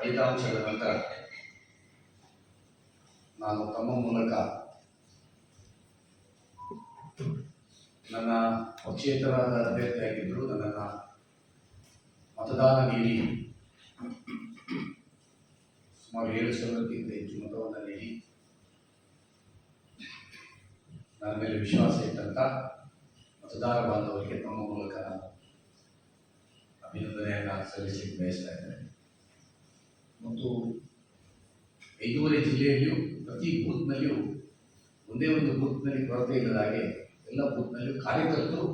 ಫಲಿತಾಂಶದ ನಂತರ ನಾನು ತಮ್ಮ ಮೂಲಕ ನನ್ನ ಪಕ್ಷೇತರಾದ ಅಭ್ಯರ್ಥಿಯಾಗಿದ್ದರು ನನ್ನ ಮತದಾನ ನೀಡಿ ಸುಮಾರು ಏಳು ಸಾವಿರಕ್ಕಿಂತ ಹೆಚ್ಚು ಮತವನ್ನು ನೀಡಿ ನನ್ನ ಮೇಲೆ ವಿಶ್ವಾಸ ಇಟ್ಟಂತ ಮತದಾರ ಬಾಂಧವರಿಗೆ ತಮ್ಮ ಮೂಲಕ ನಾನು ಅಭಿನಂದನೆಯನ್ನು ಸಲ್ಲಿಸಲಿಕ್ಕೆ ಬಯಸ್ತಾ ಇದ್ದೇನೆ. ಮತ್ತು ಐದೂವರೆ ಜಿಲ್ಲೆಯಲ್ಲಿಯೂ, ಪ್ರತಿ ಬೂತ್ನಲ್ಲಿಯೂ ಒಂದೇ ಒಂದು ಬೂತ್ನಲ್ಲಿ ಕೊರತೆ ಇಲ್ಲದ ಹಾಗೆ ಎಲ್ಲ ಬೂತ್ನಲ್ಲಿಯೂ ಕಾರ್ಯಕರ್ತರು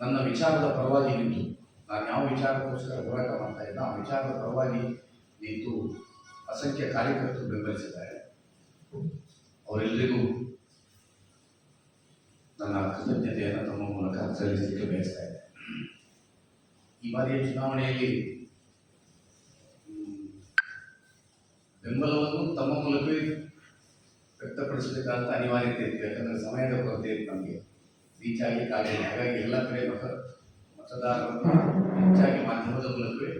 ನನ್ನ ವಿಚಾರದ ಪರವಾಗಿ ನಿಂತು, ನಾನು ಯಾವ ವಿಚಾರಕ್ಕೋಸ್ಕರ ಹೋರಾಟ ಮಾಡ್ತಾ ಇದ್ದ ಆ ವಿಚಾರದ ಪರವಾಗಿ ನಿಂತು ಅಸಂಖ್ಯ ಕಾರ್ಯಕರ್ತರು ಬೆಂಬಲಿಸಿದ್ದಾರೆ. ಅವರೆಲ್ಲರಿಗೂ ನನ್ನ ಕೃತಜ್ಞತೆಯನ್ನು ತಮ್ಮ ಮೂಲಕ ಸಲ್ಲಿಸಲಿಕ್ಕೆ ಬಯಸ್ತಾ ಈ ಬಾರಿಯ ಚುನಾವಣೆಯಲ್ಲಿ ಬೆಂಬಲವನ್ನು ತಮ್ಮ ಮೂಲಕವೇ ವ್ಯಕ್ತಪಡಿಸಬೇಕಾದಂಥ ಅನಿವಾರ್ಯತೆ ಇತ್ತು ಯಾಕಂದರೆ ಸಮಯದ ಕೊರತೆ ಇತ್ತು ನಮಗೆ ರೀಚ್ ಆಗಿ ಕಾಲೇಜ್ ಹಾಗಾಗಿ ಎಲ್ಲ ಕಡೆ ಮತ ಮತದಾರರನ್ನು ಹೆಚ್ಚಾಗಿ ಮಾಧ್ಯಮದ ಮೂಲಕವೇ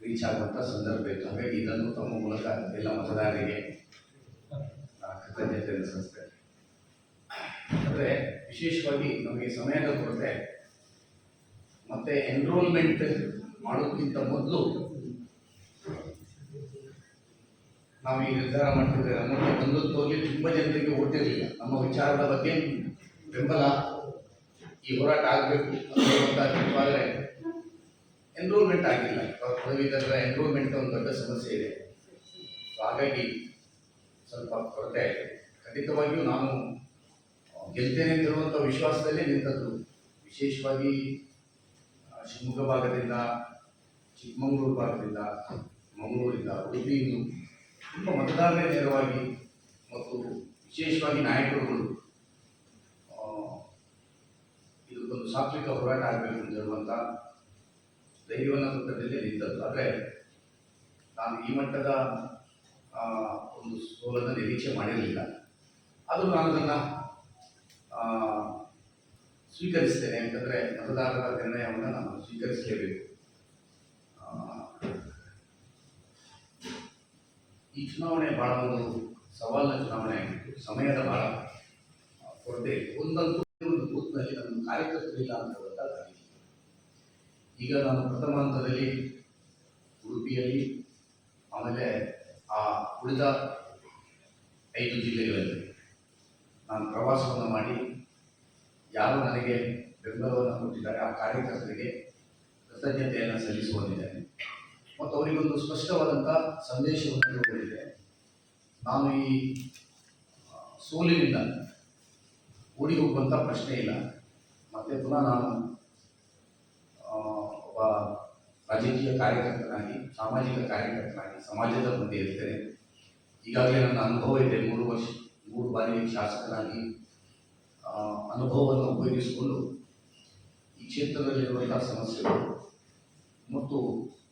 ರೀಚ್ ಆಗುವಂಥ ಸಂದರ್ಭ ಇತ್ತು. ಹಾಗಾಗಿ ಇದನ್ನು ತಮ್ಮ ಮೂಲಕ ಎಲ್ಲ ಮತದಾರರಿಗೆ ಕೃತಜ್ಞತೆ ಸಲ್ಲಿಸ್ತೇನೆ. ಅಂದರೆ ವಿಶೇಷವಾಗಿ ನಮಗೆ ಸಮಯದ ಕೊರತೆ, ಮತ್ತೆ ಎನ್ರೋಲ್ಮೆಂಟ್ ಮಾಡೋದಕ್ಕಿಂತ ಮೊದಲು ನಾವು ಈ ನಿರ್ಧಾರ ಮಾಡ್ತಿದ್ದೇವೆ. ನಮಗೆ ಬಂದೂರಲ್ಲಿ ತುಂಬ ಜನರಿಗೆ ಓಟಿರಲಿಲ್ಲ ನಮ್ಮ ವಿಚಾರದ ಬಗ್ಗೆ ಬೆಂಬಲ ಈ ಹೋರಾಟ ಆಗಬೇಕು ಆದರೆ ಎನ್ರೋಲ್ಮೆಂಟ್ ಆಗಿಲ್ಲ. ಪದವೀಧರರ ಎನ್ರೋಲ್ಮೆಂಟ್ ಒಂದು ದೊಡ್ಡ ಸಮಸ್ಯೆ ಇದೆ. ಸೊ ಹಾಗಾಗಿ ಸ್ವಲ್ಪ ಕೊರತೆ ಖಂಡಿತವಾಗಿಯೂ ನಾನು ಗೆಲ್ತೇನೆ ಅಂತಿರುವಂಥ ವಿಶ್ವಾಸದಲ್ಲೇ ನಿಂತದ್ದು. ವಿಶೇಷವಾಗಿ ಶಿವಮೊಗ್ಗ ಭಾಗದಿಂದ ಚಿಕ್ಕಮಗಳೂರು ಭಾಗದಿಂದ ಮಂಗಳೂರಿಂದ ಉಡುಪಿಯಿಂದ ತುಂಬ ಮತದಾರರೇ ನೇರವಾಗಿ ಮತ್ತು ವಿಶೇಷವಾಗಿ ನಾಯಕರುಗಳು ಇದಕ್ಕೊಂದು ಸಾತ್ವಿಕ ಹೋರಾಟ ಆಗಬೇಕು ಅಂತ ಹೇಳುವಂಥ ಧೈರ್ಯವನ್ನು ಕೊಟ್ಟದಲ್ಲಿ ನಿಂತದ್ದು ಆದರೆ ನಾನು ಈ ಮಟ್ಟದ ಒಂದು ಸೋಲನ್ನು ನಿರೀಕ್ಷೆ ಮಾಡಿರಲಿಲ್ಲ. ಅದು ನಾನು ಅದನ್ನು ಸ್ವೀಕರಿಸ್ತೇನೆ. ಯಾಕಂದರೆ ಮತದಾರರ ನಿರ್ಣಯವನ್ನು ನಾನು ಸ್ವೀಕರಿಸಲೇಬೇಕು ಆ, ಈ ಚುನಾವಣೆ ಭಾಳ ಒಂದು ಸವಾಲಿನ ಚುನಾವಣೆ ಆಗಿತ್ತು. ಸಮಯದ ಭಾಳ ಕೊರತೆ ಒಂದಂತೂ ಒಂದು ಬೂತ್ನಲ್ಲಿ ನನ್ನ ಕಾರ್ಯಕರ್ತರಿಲ್ಲ ಅಂತ ಗೊತ್ತಾಗಿದೆ ಈಗ ನಾನು ಪ್ರಥಮ ಹಂತದಲ್ಲಿ ಉಡುಪಿಯಲ್ಲಿ, ಆಮೇಲೆ ಆ ಉಳಿದ ಐದು ಜಿಲ್ಲೆಗಳಲ್ಲಿ ನಾನು ಪ್ರವಾಸವನ್ನು ಮಾಡಿ, ಯಾರು ನನಗೆ ಬೆಂಬಲವನ್ನು ಕೊಟ್ಟಿದ್ದಾರೆ, ಆ ಕಾರ್ಯಕರ್ತರಿಗೆ ಕೃತಜ್ಞತೆಯನ್ನು ಸಲ್ಲಿಸುವಂತಿದ್ದೇನೆ ಮತ್ತು ಅವರಿಗೊಂದು ಸ್ಪಷ್ಟವಾದಂಥ ಸಂದೇಶವನ್ನು ನೀಡುವುದಿದೆ ನಾನು ಈ ಸೋಲಿನಿಂದ ಓಡಿ ಹೋಗುವಂಥ ಪ್ರಶ್ನೆ ಇಲ್ಲ. ಮತ್ತೆ ಪುನಃ ನಾನು ಒಬ್ಬ ರಾಜಕೀಯ ಕಾರ್ಯಕರ್ತನಾಗಿ, ಸಾಮಾಜಿಕ ಕಾರ್ಯಕರ್ತನಾಗಿ, ಸಮಾಜದ ಮುಂದೆ ಇರ್ತೇನೆ. ಈಗಾಗಲೇ ನನ್ನ ಅನುಭವ ಇದೆ. ಮೂರು ವರ್ಷ, ಮೂರು ಬಾರಿ ಶಾಸಕನಾಗಿ ಅನುಭವವನ್ನು ಉಪಯೋಗಿಸಿಕೊಂಡು ಈ ಕ್ಷೇತ್ರದಲ್ಲಿರುವಂಥ ಸಮಸ್ಯೆಗಳು ಮತ್ತು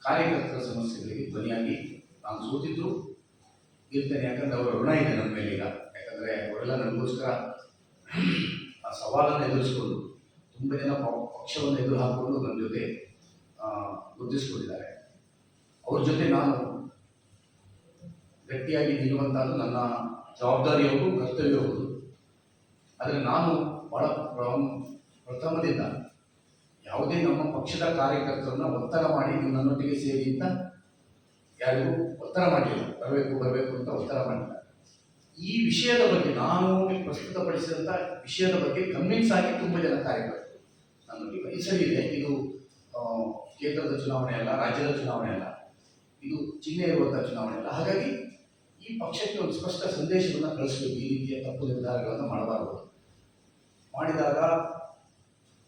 ಕಾರ್ಯಕರ್ತರ ಸಮಸ್ಯೆಗಳಿಗೆ ಧ್ವನಿಯಾಗಿ ನಾನು ಸೋತಿದ್ರು. ಇರ್ತೇನೆ ಯಾಕಂದರೆ ಅವರ ಋಣ ಇದೆ ನನ್ನ ಮೇಲೆ ಈಗ ಯಾಕಂದರೆ ಅವರೆಲ್ಲ ನನಗೋಸ್ಕರ ಆ ಸವಾಲನ್ನು ಎದುರಿಸ್ಕೊಂಡು ತುಂಬ ಜನ ಪಕ್ಷವನ್ನು ಎದುರು ಹಾಕ್ಕೊಂಡು ನನ್ನ ಜೊತೆ ಗುರುತಿಸ್ಕೊಂಡಿದ್ದಾರೆ. ಅವ್ರ ಜೊತೆ ನಾನು ಗಟ್ಟಿಯಾಗಿ ನಿಲ್ಲುವಂಥದ್ದು ನನ್ನ ಜವಾಬ್ದಾರಿ ಹೌದು ಕರ್ತವ್ಯ ಹೌದು ಆದರೆ ನಾನು ಪ್ರ- ಪ್ರಥಮದಿಂದ ಯಾವುದೇ ನಮ್ಮ ಪಕ್ಷದ ಕಾರ್ಯಕರ್ತರನ್ನ ಒತ್ತಡ ಮಾಡಿ ನೀವು ನನ್ನೊಟ್ಟಿಗೆ ಸೇರಿ ಅಂತ ಯಾರಿಗೂ ಒತ್ತಡ ಮಾಡಿಲ್ಲ. ಬರಬೇಕು ಬರಬೇಕು ಅಂತ ಒತ್ತಡ ಮಾಡಿಲ್ಲ. ಈ ವಿಷಯದ ಬಗ್ಗೆ ನಾನು ಪ್ರಸ್ತುತಪಡಿಸಿದಂಥ ವಿಷಯದ ಬಗ್ಗೆ ಕನ್ವಿನ್ಸ್ ಆಗಿ ತುಂಬ ಜನ ಕಾರ್ಯಕರ್ತರು. ನನ್ನೊಟ್ಟಿಗೆ ಸರಿ ಇದೆ. ಕೇಂದ್ರದ ಚುನಾವಣೆ ಅಲ್ಲ, ರಾಜ್ಯದ ಚುನಾವಣೆ ಅಲ್ಲ. ಇದು ಚಿಹ್ನೆ ಇರುವಂಥ ಚುನಾವಣೆ ಅಲ್ಲ. ಹಾಗಾಗಿ ಈ ಪಕ್ಷಕ್ಕೆ ಒಂದು ಸ್ಪಷ್ಟ ಸಂದೇಶವನ್ನು ಕಳಿಸಬೇಕು. ಈ ರೀತಿಯ ತಪ್ಪು ನಿರ್ಧಾರಗಳನ್ನು ಮಾಡಬಾರದು. ಮಾಡಿದಾಗ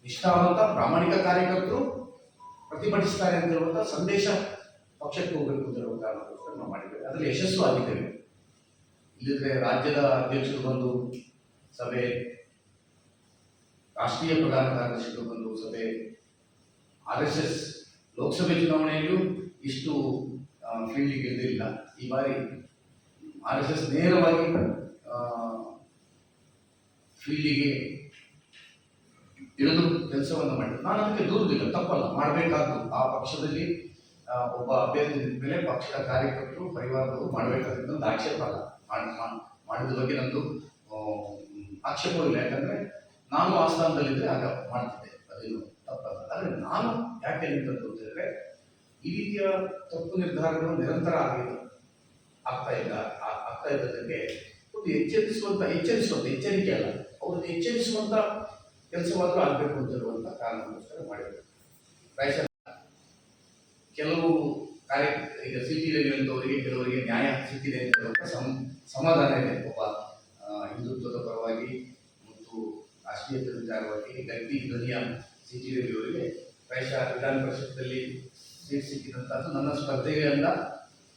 ನಿಷ್ಠಾವಂತ ಪ್ರಾಮಾಣಿಕ ಕಾರ್ಯಕರ್ತರು ಪ್ರತಿಭಟಿಸ್ತಾರೆ ಅಂತ ಸಂದೇಶ ಪಕ್ಷಕ್ಕೆ ಹೋಗಬೇಕು ಅಂತ ಹೇಳುವ ಕಾರಣಕ್ಕೋಸ್ಕರ ನಾವು ಮಾಡಿದ್ದೇವೆ. ಅದರಲ್ಲಿ ಯಶಸ್ಸು ಆಗಿದ್ದೇವೆ ಇಲ್ಲದ್ರೆ ರಾಜ್ಯದ ಅಧ್ಯಕ್ಷರು ಬಂದು ಸಭೆ, ರಾಷ್ಟ್ರೀಯ ಪ್ರಧಾನ ಕಾರ್ಯದರ್ಶಿಗಳು ಬಂದು ಸಭೆ, ಆರ್ ಎಸ್ ಎಸ್ ಲೋಕಸಭೆ ಚುನಾವಣೆಯಲ್ಲೂ ಇಷ್ಟು ಫೀಲ್ಡಿಗೆ ಇರಲಿಲ್ಲ ಈ ಬಾರಿ ಆರ್ ಎಸ್ ಎಸ್ ನೇರವಾಗಿ ಫೀಲ್ಡಿಗೆ ಇಳಿದು ಕೆಲಸವನ್ನು ಮಾಡಿದ್ರು. ನಾನು ಅದಕ್ಕೆ ದೂರದಿಲ್ಲ ತಪ್ಪಲ್ಲ. ಮಾಡಬೇಕಾದ್ದು ಆ ಪಕ್ಷದಲ್ಲಿ ಒಬ್ಬ ಅಭ್ಯರ್ಥಿ ಮೇಲೆ ಪಕ್ಷದ ಕಾರ್ಯಕರ್ತರು ಪರಿವಾರದವರು ಮಾಡಬೇಕಾದ ಒಂದು ಆಕ್ಷೇಪ ಅಲ್ಲ. ಮಾಡಿದ ಬಗ್ಗೆ ನಂದು ಆ, ಆಕ್ಷೇಪವೂ ಇಲ್ಲ. ಯಾಕಂದ್ರೆ ನಾನು ಆ ಸ್ಥಾನದಲ್ಲಿದ್ದರೆ ಆಗ ಮಾಡ್ತಿದ್ದೆ. ಅದೇನು ತಪ್ಪಲ್ಲ. ಆದರೆ ನಾನು ಯಾಕೆ ಅಂತ ಹೇಳಿದ್ರೆ ಈ ರೀತಿಯ ತಪ್ಪು ನಿರ್ಧಾರಗಳು ನಿರಂತರ ಆಗಿದೆ ಆಗ್ತಾ ಇಲ್ಲ ಆಗ್ತಾ ಇದ್ದದಕ್ಕೆ ಒಂದು ಎಚ್ಚರಿಸುವಂತ ಎಚ್ಚರಿಸುವಂತ ಎಚ್ಚರಿಕೆ ಅಲ್ಲ. ಅವ್ರನ್ನ ಎಚ್ಚರಿಸುವಂತ ಕೆಲಸವಾದ್ರೂ ಆಗಬೇಕು ಅಂತ ಹೇಳುವಂತ ಕಾರಣಕ್ಕೋಸ್ಕರ ಮಾಡಿದ್ರು. ಪ್ರಾಯಶಃ ಕೆಲವು ಕಾರ್ಯ, ಈಗ ಸಿಟಿ ಅಂತವರಿಗೆ ಕೆಲವರಿಗೆ ನ್ಯಾಯ ಸಿಕ್ಕಿದೆ ಅಂತ ಸಮ, ಸಮಾಧಾನ ಇದೆ. ಒಬ್ಬ ಹಿಂದುತ್ವದ ಪರವಾಗಿ ಮತ್ತು ರಾಷ್ಟ್ರೀಯತೆ ವಿಚಾರವಾಗಿ ಗಟ್ಟಿ ಧ್ವನಿಯ ಸಿಟಿ ಅವರಿಗೆ ಪ್ರಾಯಶಃ ವಿಧಾನ ಪರಿಷತ್ತಲ್ಲಿ ಸೀಟ್ ಸಿಕ್ಕಿದಂತದ್ದು ನನ್ನ ಸ್ಪರ್ಧೆಯಿಂದ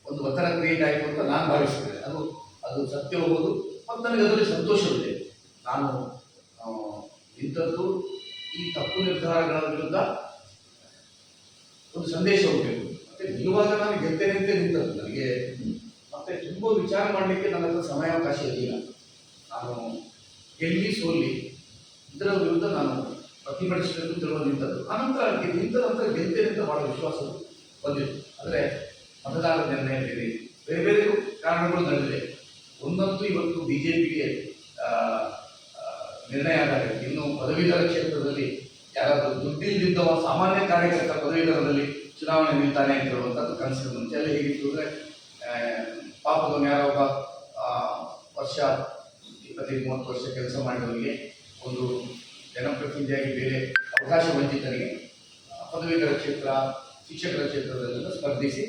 ಒಂದು ಒತ್ತಡ ಕ್ರಿಯೇಟ್ ಆಯಿತು ಅಂತ ನಾನು ಭಾವಿಸ್ತೇನೆ ಅದು ಅದು ಸತ್ಯ ಹೋಗೋದು ಮತ್ತು ನನಗೆ ಅದರಲ್ಲಿ ಸಂತೋಷವಿದೆ. ನಾನು ಇಂಥದ್ದು ಈ ತಪ್ಪು ನಿರ್ಧಾರಗಳ ವಿರುದ್ಧ ಒಂದು ಸಂದೇಶ ಹೋಗಬೇಕು ಮತ್ತೆ ನಿಲ್ಲುವಾಗ ನಾನು ಗೆದ್ದೇನೆ ಅಂತ ನಿಂತದ್ದು ನನಗೆ. ಮತ್ತೆ ತುಂಬ ವಿಚಾರ ಮಾಡಲಿಕ್ಕೆ ನನ್ನ ಹತ್ರ ಸಮಯಾವಕಾಶ ಇರಲಿಲ್ಲ. ನಾನು ಗೆಲ್ಲಿ ಸೋಲಿ ಇದರ ವಿರುದ್ಧ ನಾನು ಪ್ರತಿಭಟಿಸಬೇಕು ಅಂತ ಹೇಳುವ ನಿಂತದ್ದು. ಆನಂತರ ನಿಂತ ನಂತರ ಗೆಲ್ತೇನೆ ಅಂತ ಬಹಳ ವಿಶ್ವಾಸ ಬಂದಿತ್ತು. ಆದರೆ ಮತದಾರರ ನಿರ್ಣಯ ಬೇರೆ ಬೇರೆ ಬೇರೆ ಕಾರಣಗಳು ನಡೆದಿದೆ. ಒಂದಂತೂ ಇವತ್ತು ಬಿಜೆಪಿಗೆ ನಿರ್ಣಯ ಆಗಬೇಕು ಇನ್ನು ಪದವೀಧರ ಕ್ಷೇತ್ರದಲ್ಲಿ ಯಾರಾದರೂ ದುಡ್ಡಿಲ್ದಿದ್ದವ ಸಾಮಾನ್ಯ ಕಾರ್ಯಕರ್ತ ಪದವೀಧರದಲ್ಲಿ ಚುನಾವಣೆ ನಿಲ್ತಾನೆ ಅಂತ ಹೇಳುವಂಥದ್ದು ಕನಸಿನ ಮುಂಚೆ. ಅಲ್ಲಿ ಹೇಗಿತ್ತು ಅಂದರೆ ಪಾಪದವನು ಯಾರೊಬ್ಬ ವರ್ಷ ಇಪ್ಪತ್ತೈದು, ಮೂವತ್ತು ವರ್ಷ ಕೆಲಸ ಮಾಡಿದವರಿಗೆ ಒಂದು ಜನಪ್ರತಿನಿಧಿಯಾಗಿ ಬೇರೆ ಅವಕಾಶ ವಂಚಿತರಿಗೆ ಪದವೀಧರ ಕ್ಷೇತ್ರ, ಶಿಕ್ಷಕರ ಕ್ಷೇತ್ರದಲ್ಲೆಲ್ಲ ಸ್ಪರ್ಧಿಸಿ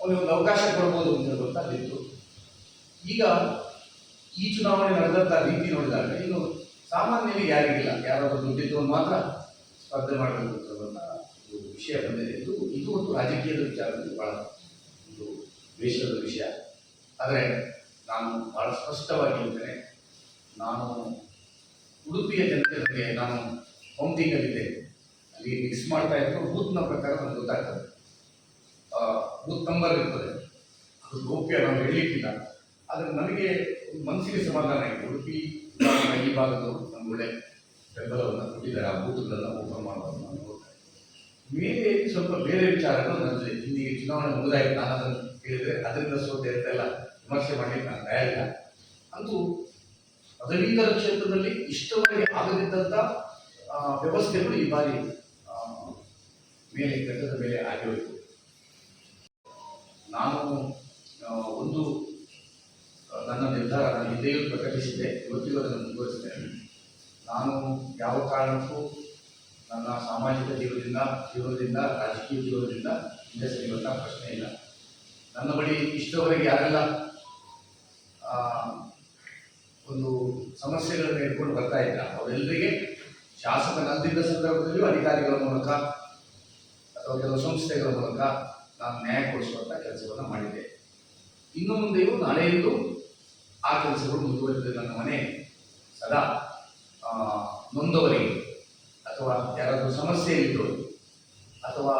ಅವನಿಗೆ ಒಂದು ಅವಕಾಶ ಕೊಡ್ಬೋದು ಅಂತ ಹೇಳುವಂಥದ್ದಿತ್ತು ಈಗ ಈ ಚುನಾವಣೆ ನಡೆದಂಥ ರೀತಿ ನೋಡಿದಾಗ ಇನ್ನು ಸಾಮಾನ್ಯನಿಗೆ ಯಾರಿಗಿಲ್ಲ. ಯಾರಾದರೂ ದುಡ್ಡಿದ್ದು ಮಾತ್ರ ಸ್ಪರ್ಧೆ ಮಾಡಬೇಕು ಅಂತ ಹೇಳುವಂಥ ಒಂದು ವಿಷಯ ಬಂದಿದೆ. ಇದು ಇದು ಒಂದು ರಾಜಕೀಯದ ವಿಚಾರದಲ್ಲಿ ಬಹಳ ಒಂದು ದ್ವೇಷದ ವಿಷಯ. ಆದರೆ ನಾನು ಬಹಳ ಸ್ಪಷ್ಟವಾಗಿ ಹೇಳ್ತೇನೆ, ನಾನು ಉಡುಪಿಯ ಜನತೆ ನನಗೆ ನಾನು ಕೌಂಟಿಂಗಲ್ಲಿದ್ದೆ ಅಲ್ಲಿ ಮಿಕ್ಸ್ ಮಾಡ್ತಾ ಇದ್ರು ಬೂತ್ನ ಪ್ರಕಾರ ನನಗೆ ಗೊತ್ತಾಗ್ತದೆ. ಬೂತ್ ನಂಬರ್ ಇರ್ತದೆ. ಅದು ಗೌಪ್ಯ ನಾನು ಹೇಳಲಿಕ್ಕಿಲ್ಲ. ಆದರೆ ನನಗೆ ಮನಸ್ಸಿಗೆ ಸಮಾಧಾನ ಆಗಿದೆ. ಉಡುಪಿ ಈ ಭಾಗದವರು ನಮ್ಮ ಒಳ್ಳೆ ಬೆಂಬಲವನ್ನು ಕೊಟ್ಟಿದ್ದಾರೆ. ಆ ಬೂತ್ಗಳನ್ನು ಓಪನ್ ಮಾಡೋದನ್ನು ನಾನು ನೋಡ್ತಾ ಇದ್ದೀನಿ. ಮೇಲೆ ಸ್ವಲ್ಪ ಬೇರೆ ವಿಚಾರಗಳು ನಡೆದಿದೆ. ಹಿಂದಿಗೆ ಚುನಾವಣೆ ಮುಗಿದಾಯ್ತು, ನಾನು ಅದನ್ನು ಹೇಳಿದ್ರೆ ಅದರಿಂದ ಸೋತೆ ಅಂತೆಲ್ಲ ವಿಮರ್ಶೆ ಮಾಡಲಿಕ್ಕೆ ನಾನು ತಯಾರಿಲ್ಲ. ಅಂತೂ ಪದವೀಧರ ಕ್ಷೇತ್ರದಲ್ಲಿ ಇಷ್ಟವಾಗಿ ಆಗದಿದ್ದಂಥ ವ್ಯವಸ್ಥೆಗಳು ಈ ಬಾರಿ ಮೇಲೆ ಘಟ್ಟದ ಮೇಲೆ ಆಗಿರೋದು. ನಾನು ಒಂದು ನನ್ನ ನಿರ್ಧಾರ ನಾನು ಹಿಂದೆಯೂ ಪ್ರಕಟಿಸಿದ್ದೆ ಇವತ್ತಿಗೂ ಅದನ್ನು ಮುಂದುವರಿಸ್ತೇನೆ ನಾನು ಯಾವ ಕಾರಣಕ್ಕೂ ನನ್ನ ಸಾಮಾಜಿಕ ಜೀವನದಿಂದ ಜೀವನದಿಂದ, ರಾಜಕೀಯ ಜೀವನದಿಂದ ಹಿಂದೆ ಸರಿಯುವಂಥ ಪ್ರಶ್ನೆ ಇಲ್ಲ. ನನ್ನ ಬಳಿ ಇಷ್ಟವರೆಗೆ ಯಾರೆಲ್ಲ ಒಂದು ಸಮಸ್ಯೆಗಳನ್ನು ಇಟ್ಕೊಂಡು ಬರ್ತಾ ಇಲ್ಲ ಅವರೆಲ್ಲರಿಗೆ ಶಾಸಕನಂದಿದ್ದ ಸಂದರ್ಭದಲ್ಲಿ ಅಧಿಕಾರಿಗಳ ಮೂಲಕ ಅಥವಾ ಕೆಲವು ಸಂಸ್ಥೆಗಳ ಮೂಲಕ ನಾನು ನ್ಯಾಯ ಕೊಡಿಸುವಂಥ ಕೆಲಸವನ್ನು ಮಾಡಿದ್ದೆ. ಇನ್ನು ಮುಂದೆಯೂ ನಾಳೆಯಿಂದ ಆ ಕೆಲಸಗಳು ಮುಂದುವರಿದ ನನ್ನ ಮನೆ ಸದಾ ನೊಂದವರಿಗೆ, ಅಥವಾ ಯಾರಾದರೂ ಸಮಸ್ಯೆ ಇದ್ದು ಅಥವಾ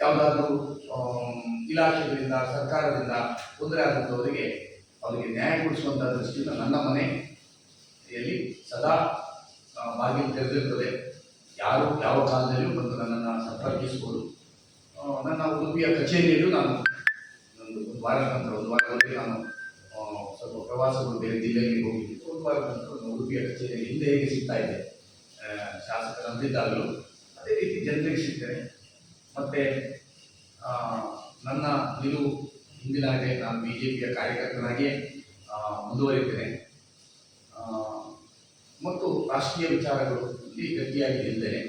ಯಾವುದಾದ್ರೂ ಇಲಾಖೆಗಳಿಂದ, ಸರ್ಕಾರದಿಂದ ತೊಂದರೆ ಆದಂಥವರಿಗೆ ಅವರಿಗೆ ನ್ಯಾಯ ಕೊಡಿಸುವಂಥ ದೃಷ್ಟಿಯಿಂದ ನನ್ನ ಮನೆಯಲ್ಲಿ ಸದಾ ಬಾಗಿಲು ತೆರೆದಿರ್ತದೆ. ಯಾರು ಯಾವ ಕಾಲದಲ್ಲಿಯೂ ಬಂದು ನನ್ನನ್ನು ಸಂಪರ್ಕಿಸ್ಬೋದು ನನ್ನ ಉಡುಪಿಯ ಕಚೇರಿಯಲ್ಲೂ ನಾನು ಒಂದು ವಾರ ನಂತರ, ಒಂದು ವಾರದವರೆಗೆ ನಾನು ಪ್ರವಾಸಗಳು ಬೇರೆ ಜಿಲ್ಲೆಗೆ ಹೋಗಿ ಒಂದು ಉಡುಪಿಯ ಕಚೇರಿ ಹಿಂದೆ ಹೇಗೆ ಸಿಗ್ತಾ ಇದೆ ಆ, ಶಾಸಕರಂದಿದ್ದಾಗಲೂ ಅದೇ ರೀತಿ ಜನರಿಗೆ ಸಿಗ್ತೇನೆ. ಮತ್ತು ನನ್ನ ನಿಲುವು ಹಿಂದಿನ ಹಾಗೆ ನಾನು ಬಿ ಜೆ ಪಿಯ ಕಾರ್ಯಕರ್ತನಾಗಿಯೇ ಮುಂದುವರಿತೇನೆ ಮತ್ತು ರಾಷ್ಟ್ರೀಯ ವಿಚಾರಗಳು ಇಲ್ಲಿ ಗಟ್ಟಿಯಾಗಿ ನಿಲ್ತೇನೆ.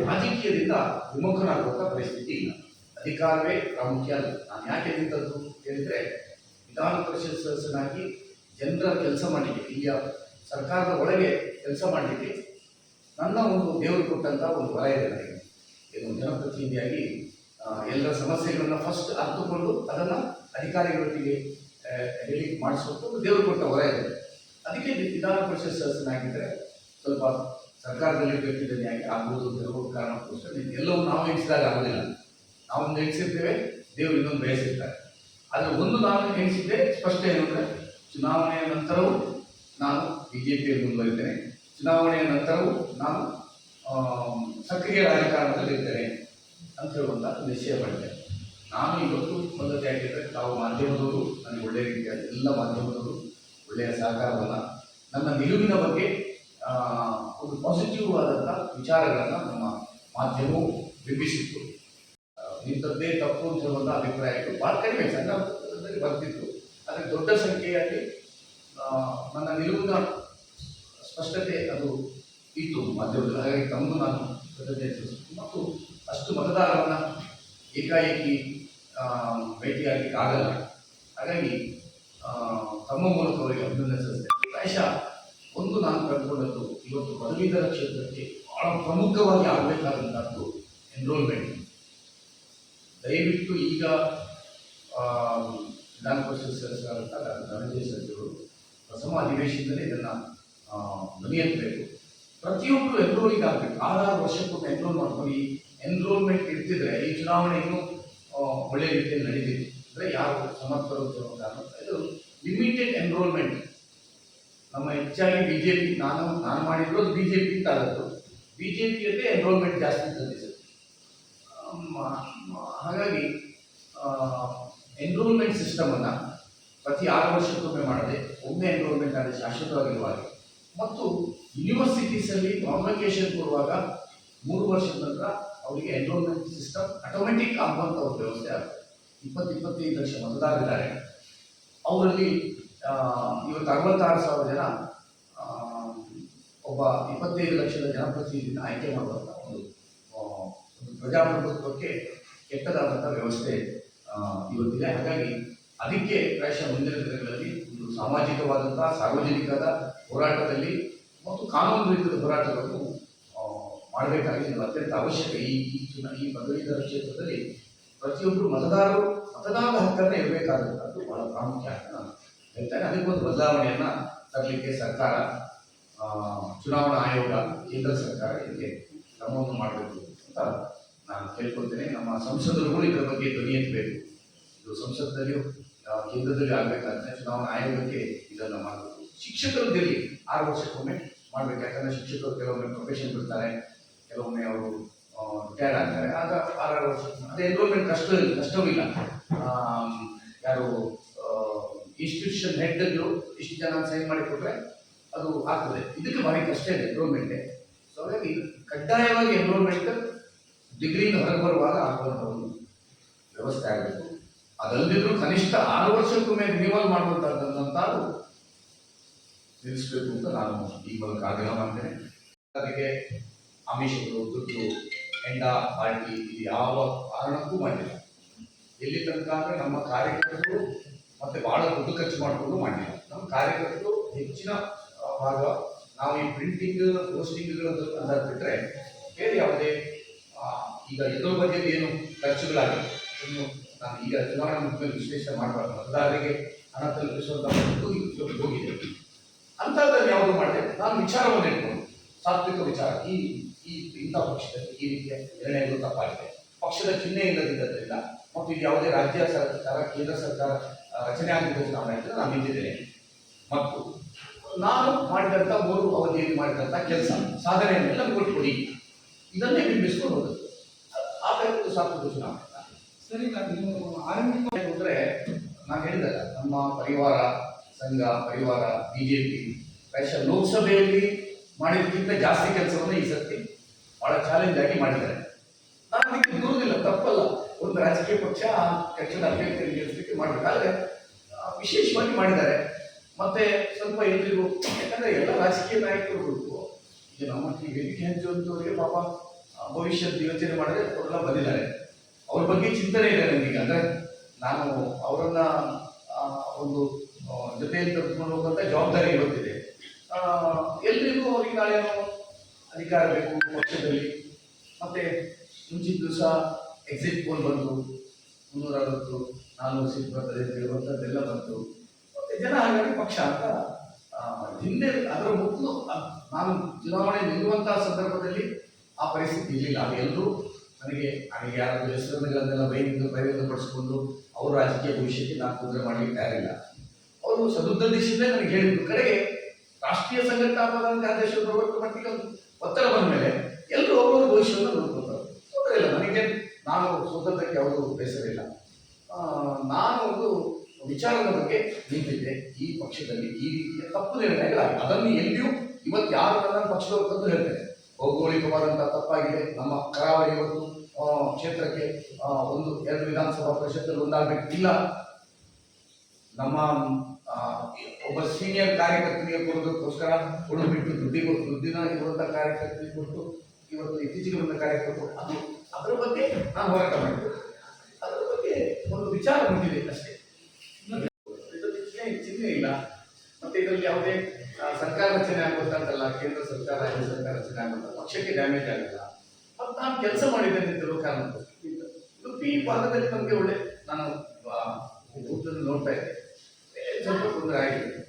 ರಾಜಕೀಯದಿಂದ ವಿಮುಖನಾಗುವಂಥ ಪರಿಸ್ಥಿತಿ ಇಲ್ಲ. ಅಧಿಕಾರವೇ ಪ್ರಾಮುಖ್ಯ ನಾನು ಯಾಕೆ ನಿಂತದ್ದು ಹೇಳಿದ್ರೆ ವಿಧಾನ ಪರಿಷತ್ ಸದಸ್ಯನಾಗಿ ಜನರ ಕೆಲಸ ಮಾಡಲಿಕ್ಕೆ ಇಲ್ಲಿಯ ಸರ್ಕಾರದ ಒಳಗೆ ಕೆಲಸ ಮಾಡಲಿಕ್ಕೆ ನನ್ನ ಒಂದು ದೇವರು ಕೊಟ್ಟಂಥ ಒಂದು ವರ ಇದೆ ನನಗೆ. ಇದು ಜನಪ್ರತಿನಿಧಿಯಾಗಿ ಎಲ್ಲರ ಸಮಸ್ಯೆಗಳನ್ನ ಫಸ್ಟ್ ಅರ್ಥಕೊಂಡು ಅದನ್ನು ಹೇಳಿ ಮಾಡಿಸುವಂಥ ಒಂದು ದೇವರು ಕೊಟ್ಟ ವರ ಇದೆ. ಅದಕ್ಕೆ ವಿಧಾನ ಪರಿಷತ್ ಸದಸ್ಯನಾಗಿದ್ದರೆ ಸ್ವಲ್ಪ ಸರ್ಕಾರದಲ್ಲಿ ವ್ಯಕ್ತಿಯಾಗಿ ಆಗ್ಬೋದು ಅಂತ ಹೇಳುವ ಕಾರಣಕ್ಕೋಸ್ಕರ ಎಲ್ಲವೂ ನಾವು ಎಣಿಸಿದಾಗ ಆಗೋದಿಲ್ಲ. ನಾವು ಒಂದು ಎಣಿಸಿರ್ತೇವೆ, ದೇವರು ಇನ್ನೊಂದು ಬಯಸಿರ್ತಾರೆ. ಆದರೆ ಒಂದು ನಾನು ಎಣಿಸಿದ್ದೆ ಸ್ಪಷ್ಟ ಏನು ಅಂದರೆ ಚುನಾವಣೆಯ ನಂತರವೂ ನಾನು ಬಿ ಜೆ ಪಿಯಲ್ಲಿ ಮುಂದುವರಿತೇನೆ ಚುನಾವಣೆಯ ನಂತರವೂ ನಾನು ಸಕ್ರಿಯ ರಾಜಕಾರಣದಲ್ಲಿರ್ತೇನೆ ಅಂತ ಹೇಳುವಂಥ ನಿಶ್ಚಯ ಮಾಡಿದೆ ನಾನು ಇವತ್ತು ಪದ್ಧತಿ ಆಗಿದ್ದರೆ ತಾವು ಮಾಧ್ಯಮದವರು, ನನಗೆ ಒಳ್ಳೆಯ ರೀತಿಯ ಎಲ್ಲ ಮಾಧ್ಯಮದವರು ಒಳ್ಳೆಯ ಸಹಕಾರವನ್ನು ನನ್ನ ನಿಲುವಿನ ಬಗ್ಗೆ ಒಂದು ಪಾಸಿಟಿವ್ ಆದಂಥ ವಿಚಾರಗಳನ್ನು ನಮ್ಮ ಮಾಧ್ಯಮವು ಬಿಂಬಿಸಿತ್ತು. ಇಂಥದ್ದೇ ತಪ್ಪು ಅಂತ ಹೇಳುವಂಥ ಅಭಿಪ್ರಾಯ ಇತ್ತು. ಭಾಳ ಕಡಿಮೆ ಸಣ್ಣ ಬರ್ತಿತ್ತು ಆದರೆ ದೊಡ್ಡ ಸಂಖ್ಯೆಯಲ್ಲಿ ನನ್ನ ನಿಲುವಿನ ಸ್ಪಷ್ಟತೆ ಅದು ಇತ್ತು. ಮಾಧ್ಯಮದಲ್ಲಿ ಹಾಗಾಗಿ ತಮ್ಮದು ನಾನು ಕೃತಜ್ಞತೆ. ಮತ್ತು ಅಷ್ಟು ಮತದಾರರನ್ನ ಏಕಾಏಕಿ ಭೇಟಿಯಾಗಲಿಕ್ಕೆ ಆಗಲ್ಲ ಹಾಗಾಗಿ ತಮ್ಮ ಮೂಲಕ ಅವರಿಗೆ ಅಭಿನಂದನೆ ಸಲ್ಲಿಸ್ತೇನೆ. ಪ್ರಾಯಶಃ ಒಂದು ನಾನು ಕಂಡುಕೊಂಡದ್ದು, ಇವತ್ತು ಪದವೀಧರ ಕ್ಷೇತ್ರಕ್ಕೆ ಬಹಳ ಪ್ರಮುಖವಾಗಿ ಆಗಬೇಕಾದಂಥದ್ದು ಎನ್ರೋಲ್ಮೆಂಟ್ ದಯವಿಟ್ಟು ಈಗ ವಿಧಾನ ಪರಿಷತ್ ಸದಸ್ಯರಾದಂಥ ಧನಂಜಯ ಸಚಿವರು ಪ್ರಥಮ ಅಧಿವೇಶನದಲ್ಲಿ ಇದನ್ನು ಧ್ವನಿ ಎತ್ತಬೇಕು ಪ್ರತಿಯೊಬ್ಬರು ಎನ್ರೋಲಿಂಗ್ ಆಗಬೇಕು ಆರಾರು ವರ್ಷಕ್ಕೊಮ್ಮೆ ಎನ್ರೋಲ್ ಮಾಡ್ಕೊಂಡು ಎನ್ರೋಲ್ಮೆಂಟ್ ಇರ್ತಿದ್ರೆ ಈ ಚುನಾವಣೆ ಇನ್ನೂ ಆ, ಒಳ್ಳೆಯ ರೀತಿಯಲ್ಲಿ ನಡೀತಿದೆ ಅಂದರೆ ಯಾರು ಸಮರ್ಥರು ಇದು ಲಿಮಿಟೆಡ್ ಎನ್ರೋಲ್ಮೆಂಟ್ ನಮ್ಮ ಹೆಚ್ಚಾಗಿ ಬಿ ಜೆ ಪಿ ನಾನು ನಾನು ಮಾಡಿರೋದು B J P taluk. B J ಪಿಯಲ್ಲೇ enrolment ಜಾಸ್ತಿ ತಂದಿದೆ ಹಾಗಾಗಿ ಎನ್ರೋಲ್ಮೆಂಟ್ ಸಿಸ್ಟಮನ್ನು ಪ್ರತಿ ಆರು ವರ್ಷಕ್ಕೊಮ್ಮೆ ಮಾಡದೆ, ಒಮ್ಮೆ ಎನ್ರೋಲ್ಮೆಂಟ್ ಆದರೆ ಶಾಶ್ವತವಾಗಿರುವ ಹಾಗೆ. ಮತ್ತು ಯೂನಿವರ್ಸಿಟೀಸಲ್ಲಿ ಕಾನ್ವಕೇಶನ್ ಕೊಡುವಾಗ ಮೂರು ವರ್ಷದ ನಂತರ ಅವರಿಗೆ ಎನ್ರೋಲ್ಮೆಂಟ್ ಸಿಸ್ಟಮ್ ಆಟೋಮೆಟಿಕ್ ಆಗುವಂಥ ಒಂದು ವ್ಯವಸ್ಥೆ ಆಗುತ್ತೆ. ಇಪ್ಪತ್ತು ಇಪ್ಪತ್ತೈದು ಲಕ್ಷ ಮತದಾರರಿದ್ದಾರೆ. ಅವರಲ್ಲಿ ಇವತ್ತು ಅರವತ್ತಾರು ಸಾವಿರ ಜನ ಒಬ್ಬ ಇಪ್ಪತ್ತೈದು ಲಕ್ಷದ ಜನಪ್ರತಿನಿಧಿನ ಆಯ್ಕೆ ಮಾಡುವಂಥ ಒಂದು ಪ್ರಜಾಪ್ರಭುತ್ವಕ್ಕೆ ಕೆಟ್ಟದಾದಂಥ ವ್ಯವಸ್ಥೆ ಇವತ್ತಿದೆ. ಹಾಗಾಗಿ ಅದಕ್ಕೆ ಪ್ರಾಯಶಃ ಮುಂದಿನ ದಿನಗಳಲ್ಲಿ ಒಂದು ಸಾಮಾಜಿಕವಾದಂಥ ಸಾರ್ವಜನಿಕದ ಹೋರಾಟದಲ್ಲಿ ಮತ್ತು ಕಾನೂನು ರೀತಿಯ ಹೋರಾಟಗಳನ್ನು ಮಾಡಬೇಕಾಗಿದೆ. ಅತ್ಯಂತ ಅವಶ್ಯಕ. ಈ ಈ ಚುನಾ, ಈ ಕ್ಷೇತ್ರದಲ್ಲಿ ಪ್ರತಿಯೊಬ್ಬರು ಮತದಾರರು ಮತದಾನದ ಹಕ್ಕನ್ನು ಇರಬೇಕಾದಂಥದ್ದು ಬಹಳ ಪ್ರಾಮುಖ್ಯ ಅಂತ ನಾನು ಹೇಳ್ತೇನೆ. ಅದಕ್ಕೊಂದು ಬದಲಾವಣೆಯನ್ನು ತರಲಿಕ್ಕೆ ಸರ್ಕಾರ ಚುನಾವಣಾ ಆಯೋಗ, ಕೇಂದ್ರ ಸರ್ಕಾರ ಇದಕ್ಕೆ ಕ್ರಮವನ್ನು ಮಾಡಬೇಕು ಅಂತ ನಾನು ಕೇಳ್ಕೊಳ್ತೇನೆ, ನಮ್ಮ ಸಂಸದರುಗಳು ಇದರ ಬಗ್ಗೆ ಧ್ವನಿ ಎತ್ತಬೇಕು. ಇದು ಸಂಸತ್ನಲ್ಲಿಯೂ ಕೇಂದ್ರದಲ್ಲಿ ಆಗಬೇಕಂದ್ರೆ ಚುನಾವಣಾ ಆಯೋಗಕ್ಕೆ ಇದನ್ನು ಮಾಡಬೇಕು. ಶಿಕ್ಷಕರು ಗೆಲ್ಲಿ ಆರು ವರ್ಷಕ್ಕೊಮ್ಮೆ ಮಾಡಬೇಕು. ಯಾಕಂದರೆ ಶಿಕ್ಷಕರು ಕೆಲವೊಮ್ಮೆ ಪ್ರೊಫೆಷನ್ ಬಿಡ್ತಾರೆ, ಕೆಲವೊಮ್ಮೆ ಅವರು ರಿಟೈರ್ಡ್ ಆಗ್ತಾರೆ. ಆಗ ಆರು ವರ್ಷ, ಅದೇ ಎನ್ರೋಲ್ಮೆಂಟ್ ಕಷ್ಟ ಕಷ್ಟವಿಲ್ಲ ಯಾರು ಇನ್ಸ್ಟಿಟ್ಯೂಷನ್ ಹೆಡ್ಗಳು ಇಷ್ಟು ಜನ ಸೈನ್ ಮಾಡಿ ಕೊಟ್ಟರೆ ಅದು ಆಗ್ತದೆ. ಇದಕ್ಕೆ ಭಾರಿ ಕಷ್ಟ ಇದೆ ಎನ್ರೋಲ್ಮೆಂಟ್ ಸೊ ಹಾಗಾಗಿ ಕಡ್ಡಾಯವಾಗಿ ಎನ್ರೋಲ್ಮೆಂಟ್ ಡಿಗ್ರಿಯಿಂದ ಹೊರಗೆ ಬರುವಾಗ ಆಗುವಂಥ ಒಂದು ವ್ಯವಸ್ಥೆ ಆಗಬೇಕು ಅದಲ್ಲದಿದ್ರೂ ಕನಿಷ್ಠ ಆರು ವರ್ಷಕ್ಕೊಮ್ಮೆ ರಿನಿವಲ್ ಮಾಡುವಂಥದ್ದು ನಿಲ್ಲಿಸಬೇಕು ಅಂತ ನಾನು ಈ ಮೂಲಕ ಆಗ್ರಹ ಮಾಡ್ತೇನೆ. ಅದಕ್ಕೆ ಆಮಿಷಗಳು, ದುಡ್ಡು ಹೆಂಡ ಪಾರ್ಟಿ, ಇದು ಯಾವ ಕಾರಣಕ್ಕೂ ಮಾಡಿಲ್ಲ. ಎಲ್ಲಿ ತನಕ ಅಂದ್ರೆ ನಮ್ಮ ಕಾರ್ಯಕರ್ತರು ಮತ್ತೆ ಬಹಳ ದುಡ್ಡು ಖರ್ಚು ಮಾಡಿಕೊಂಡು ಮಾಡಿಲ್ಲ. ನಮ್ಮ ಕಾರ್ಯಕರ್ತರು ಹೆಚ್ಚಿನ ಭಾಗ ನಾವು ಈ ಪ್ರಿಂಟಿಂಗ್ ಪೋಸ್ಟಿಂಗ್ಗಳನ್ನು ಅಂತ ಬಿಟ್ಟರೆ ಬೇರೆ ಯಾವುದೇ ಈಗ ಎಷ್ಟೋ ಬಜೆಟ್ ಏನು ಖರ್ಚುಗಳಾಗಿ ಇನ್ನು ನಾನು ಈಗ ಚುನಾವಣೆ ಮುಖ್ಯ ವಿಶ್ಲೇಷಣೆ ಮಾಡಬಾರ್ದು. ಮತದಾರರಿಗೆ ಹಣ ತಲುಪಿಸುವಂಥ ಹೋಗಿದೆ. ಅಂಥದ್ದನ್ನು ಯಾವುದು ಮಾಡಿದೆ ನಾನು ವಿಚಾರವನ್ನು ಇಟ್ಕೊಂಡು ಸಾತ್ವಿಕ ವಿಚಾರ. ಈ ಈ ಇಂಥ ಪಕ್ಷದಲ್ಲಿ ಈ ರೀತಿಯ ನಿರ್ಣಯಗಳು ತಪ್ಪಾಗಿದೆ. ಪಕ್ಷದ ಚಿಹ್ನೆ ಇಲ್ಲದಿದ್ದರಿಂದ ಮತ್ತು ಇದು ಯಾವುದೇ ರಾಜ್ಯ ಸರ್ಕಾರ, ಕೇಂದ್ರ ಸರ್ಕಾರ ರಚನೆ ಆಗಿದ್ದ ಚುನಾವಣೆ ಅಂತ ನಾನು ನಿಂತಿದ್ದೇನೆ. ಮತ್ತು ನಾನು ಮಾಡಿದಂಥ ಮೂರು ಅವಧಿಯಲ್ಲಿ ಮಾಡಿದಂಥ ಕೆಲಸ, ಸಾಧನೆಯನ್ನೆಲ್ಲ ಕೊಡಿ ಇದನ್ನೇ ಬಿಂಬಿಸ್ಕೊಂಡು ಹೋಗುತ್ತೆ ಸಾಕು ಸರಿ, ನಾನು ನೀವು ಆರಂಭಿಕ ಅಂದರೆ ನಾನು ಹೇಳಿದಲ್ಲ, ನಮ್ಮ ಪರಿವಾರ, ಸಂಘ, ಪರಿವಾರ ಬಿಜೆಪಿ ಪಕ್ಷ ಲೋಕಸಭೆಯಲ್ಲಿ ಮಾಡಿದ್ದಕ್ಕಿಂತ ಜಾಸ್ತಿ ಕೆಲಸವನ್ನು ಈ ಸರ್ತಿ ಬಹಳ ಚಾಲೆಂಜ್ ಆಗಿ ಮಾಡಿದ್ದಾರೆ. ನಾನು ಅದಕ್ಕೆ ದೂರದಿಲ್ಲ, ತಪ್ಪಲ್ಲ. ಒಂದು ರಾಜಕೀಯ ಪಕ್ಷ ಆ ಪಕ್ಷದ ಅಭ್ಯರ್ಥಿ ಗೆಲ್ಲಿಸಲಿಕ್ಕೆ ಮಾಡಬೇಕಾದ್ರೆ ವಿಶೇಷವಾಗಿ ಮಾಡಿದ್ದಾರೆ. ಮತ್ತೆ ಸ್ವಲ್ಪ ಎಲ್ಲರಿಗೂ ಯಾಕಂದ್ರೆ ಎಲ್ಲ ರಾಜಕೀಯ ನಾಯಕರು ಈಗ ನಮ್ಮ ವೇದಿಕೆ ಹಂಚುವಂಥವ್ರಿಗೆ ಪಾಪ ಭವಿಷ್ಯದ ಯೋಚನೆ ಮಾಡಿದ್ರೆ ಅವರೆಲ್ಲ ಬಂದಿದ್ದಾರೆ. ಅವ್ರ ಬಗ್ಗೆ ಚಿಂತನೆ ಇದೆ ನನಗೆ ಅಂದ್ರೆ ನಾನು ಅವರನ್ನ ಒಂದು ಜೊತೆಯಲ್ಲಿ ತೆಗೆದುಕೊಂಡು ಹೋಗುವಂತ ಜವಾಬ್ದಾರಿ ಇರುತ್ತಿದೆ ಎಲ್ರಿಗೂ ಅವ್ರಿಗೆ ನಾಳೆ ಅಧಿಕಾರ ಬೇಕು ಪಕ್ಷದಲ್ಲಿ. ಮತ್ತೆ ಮುಂಚಿನ ದಿವಸ ಎಕ್ಸಿಟ್ ಪೋಲ್ ಬಂತು. ಮುನ್ನೂರ ಅರವತ್ತು ನಾನ್ನೂರು ಸೀಟ್ ಬರ್ತದೆ ಅಂತ ಹೇಳುವಂಥದ್ದೆಲ್ಲ ಬಂತು. ಮತ್ತೆ ಜನ ಹಾಗಾಗಿ ಪಕ್ಷ ಅಂತ ಹಿಂದೆ ಅದರ ಮೊದಲು ನಾನು ಚುನಾವಣೆ ನಿಲ್ಲುವಂತಹ ಸಂದರ್ಭದಲ್ಲಿ ಆ ಪರಿಸ್ಥಿತಿ ಇರಲಿಲ್ಲ. ಅದು ಎಲ್ಲರೂ ನನಗೆ ನನಗೆ ಯಾರಾದರೂ ಹೆಸರುಗಳನ್ನೆಲ್ಲ ಬೈದು ಬಹಿರಂಗಪಡಿಸಿಕೊಂಡು ಅವರ ರಾಜಕೀಯ ಭವಿಷ್ಯಕ್ಕೆ ನಾನು ತೊಂದರೆ ಮಾಡಲಿಕ್ಕೆ ತಯಾರಿಲ್ಲ. ಅವರು ಸದುದ್ದೇಶದಿಂದ ನನಗೆ ಹೇಳಿದ್ರು. ಕಡೆಗೆ ರಾಷ್ಟ್ರೀಯ ಸಂಘಟನಾತ್ಮಕ ಅಧ್ಯಕ್ಷರು ಪ್ರವರ್ತ ಮಟ್ಟಿಗೆ ಒಂದು ಒತ್ತಡ ಬಂದ ಮೇಲೆ ಎಲ್ಲರೂ ಅವರವರ ಭವಿಷ್ಯವನ್ನು ನೋಡ್ಕೊತಾರೆ ತೊಂದರೆ ಇಲ್ಲ. ನನಗೆ ನಾನು ಸ್ವತಂತ್ರಕ್ಕೆ ಅವರು ಬೇಸರಿಲ್ಲ ನಾನು ಒಂದು ವಿಚಾರದ ಬಗ್ಗೆ ನಿಂತಿದ್ದೆ. ಈ ಪಕ್ಷದಲ್ಲಿ ಈ ರೀತಿಯ ತಪ್ಪು ನಿರ್ಣಯಗಳಾಗಿದೆ ಅದನ್ನು ಎಲ್ಲಿಯೂ ಇವತ್ತು ಯಾರು ನನ್ನ ಪಕ್ಷದವರು ತಂದು ಹೇಳ್ತೇನೆ ಭೌಗೋಳಿಕವಾದಂತಹ ತಪ್ಪಾಗಿದೆ. ನಮ್ಮ ಕರಾವಳಿ ಒಂದು ಕ್ಷೇತ್ರಕ್ಕೆ ಒಂದು, ಎರಡು ವಿಧಾನಸಭಾ ಪರಿಷತ್ತಲ್ಲಿ ಒಂದಾಗಬೇಕಿಲ್ಲ. ನಮ್ಮ ಒಬ್ಬ ಸೀನಿಯರ್ ಕಾರ್ಯಕರ್ತರಿಗೆ ಕೊಡೋದಕ್ಕೋಸ್ಕರ ಕೊಡು ಬಿಟ್ಟು ದುಡ್ಡಿಗೆ ದುಡ್ಡಿನ ಇರುವಂಥ ಕಾರ್ಯಕರ್ತರಿಗೆ ಕೊಟ್ಟು, ಇವತ್ತು ಇತ್ತೀಚೆಗೆ ಬಂದ ಕಾರ್ಯಕರ್ತರು, ಅದು, ಅದರ ಬಗ್ಗೆ ನಾನು ಹೋರಾಟ ಮಾಡಿದ್ದೆ. ಅದರ ಬಗ್ಗೆ ಒಂದು ವಿಚಾರ ಬಂದಿದೆ ಅಷ್ಟೇ. ಚಿಹ್ನೆ ಇಲ್ಲ. ಮತ್ತೆ ಇದರಲ್ಲಿ ಯಾವುದೇ ಸರ್ಕಾರ ರಚನೆ ಆಗುತ್ತಂತಲ್ಲ ಕೇಂದ್ರ ಸರ್ಕಾರ ರಾಜ್ಯ ಸರ್ಕಾರ ರಚನೆ ಆಗುತ್ತ ಪಕ್ಷಕ್ಕೆ ಡ್ಯಾಮೇಜ್ ಆಗಲ್ಲ ಅದು ನಾನು ಕೆಲಸ ಮಾಡಿದ್ದೇನೆ ಅಂತ ಕಾರಣ. ಇದು ಈ ಭಾಗದಲ್ಲಿ ನಮಗೆ ಒಳ್ಳೆ ನಾನು ನೋಡ್ತಾ ಇದ್ದೆ. ಏ, ಸ್ವಲ್ಪ ತೊಂದರೆ ಆಗಿದೆ.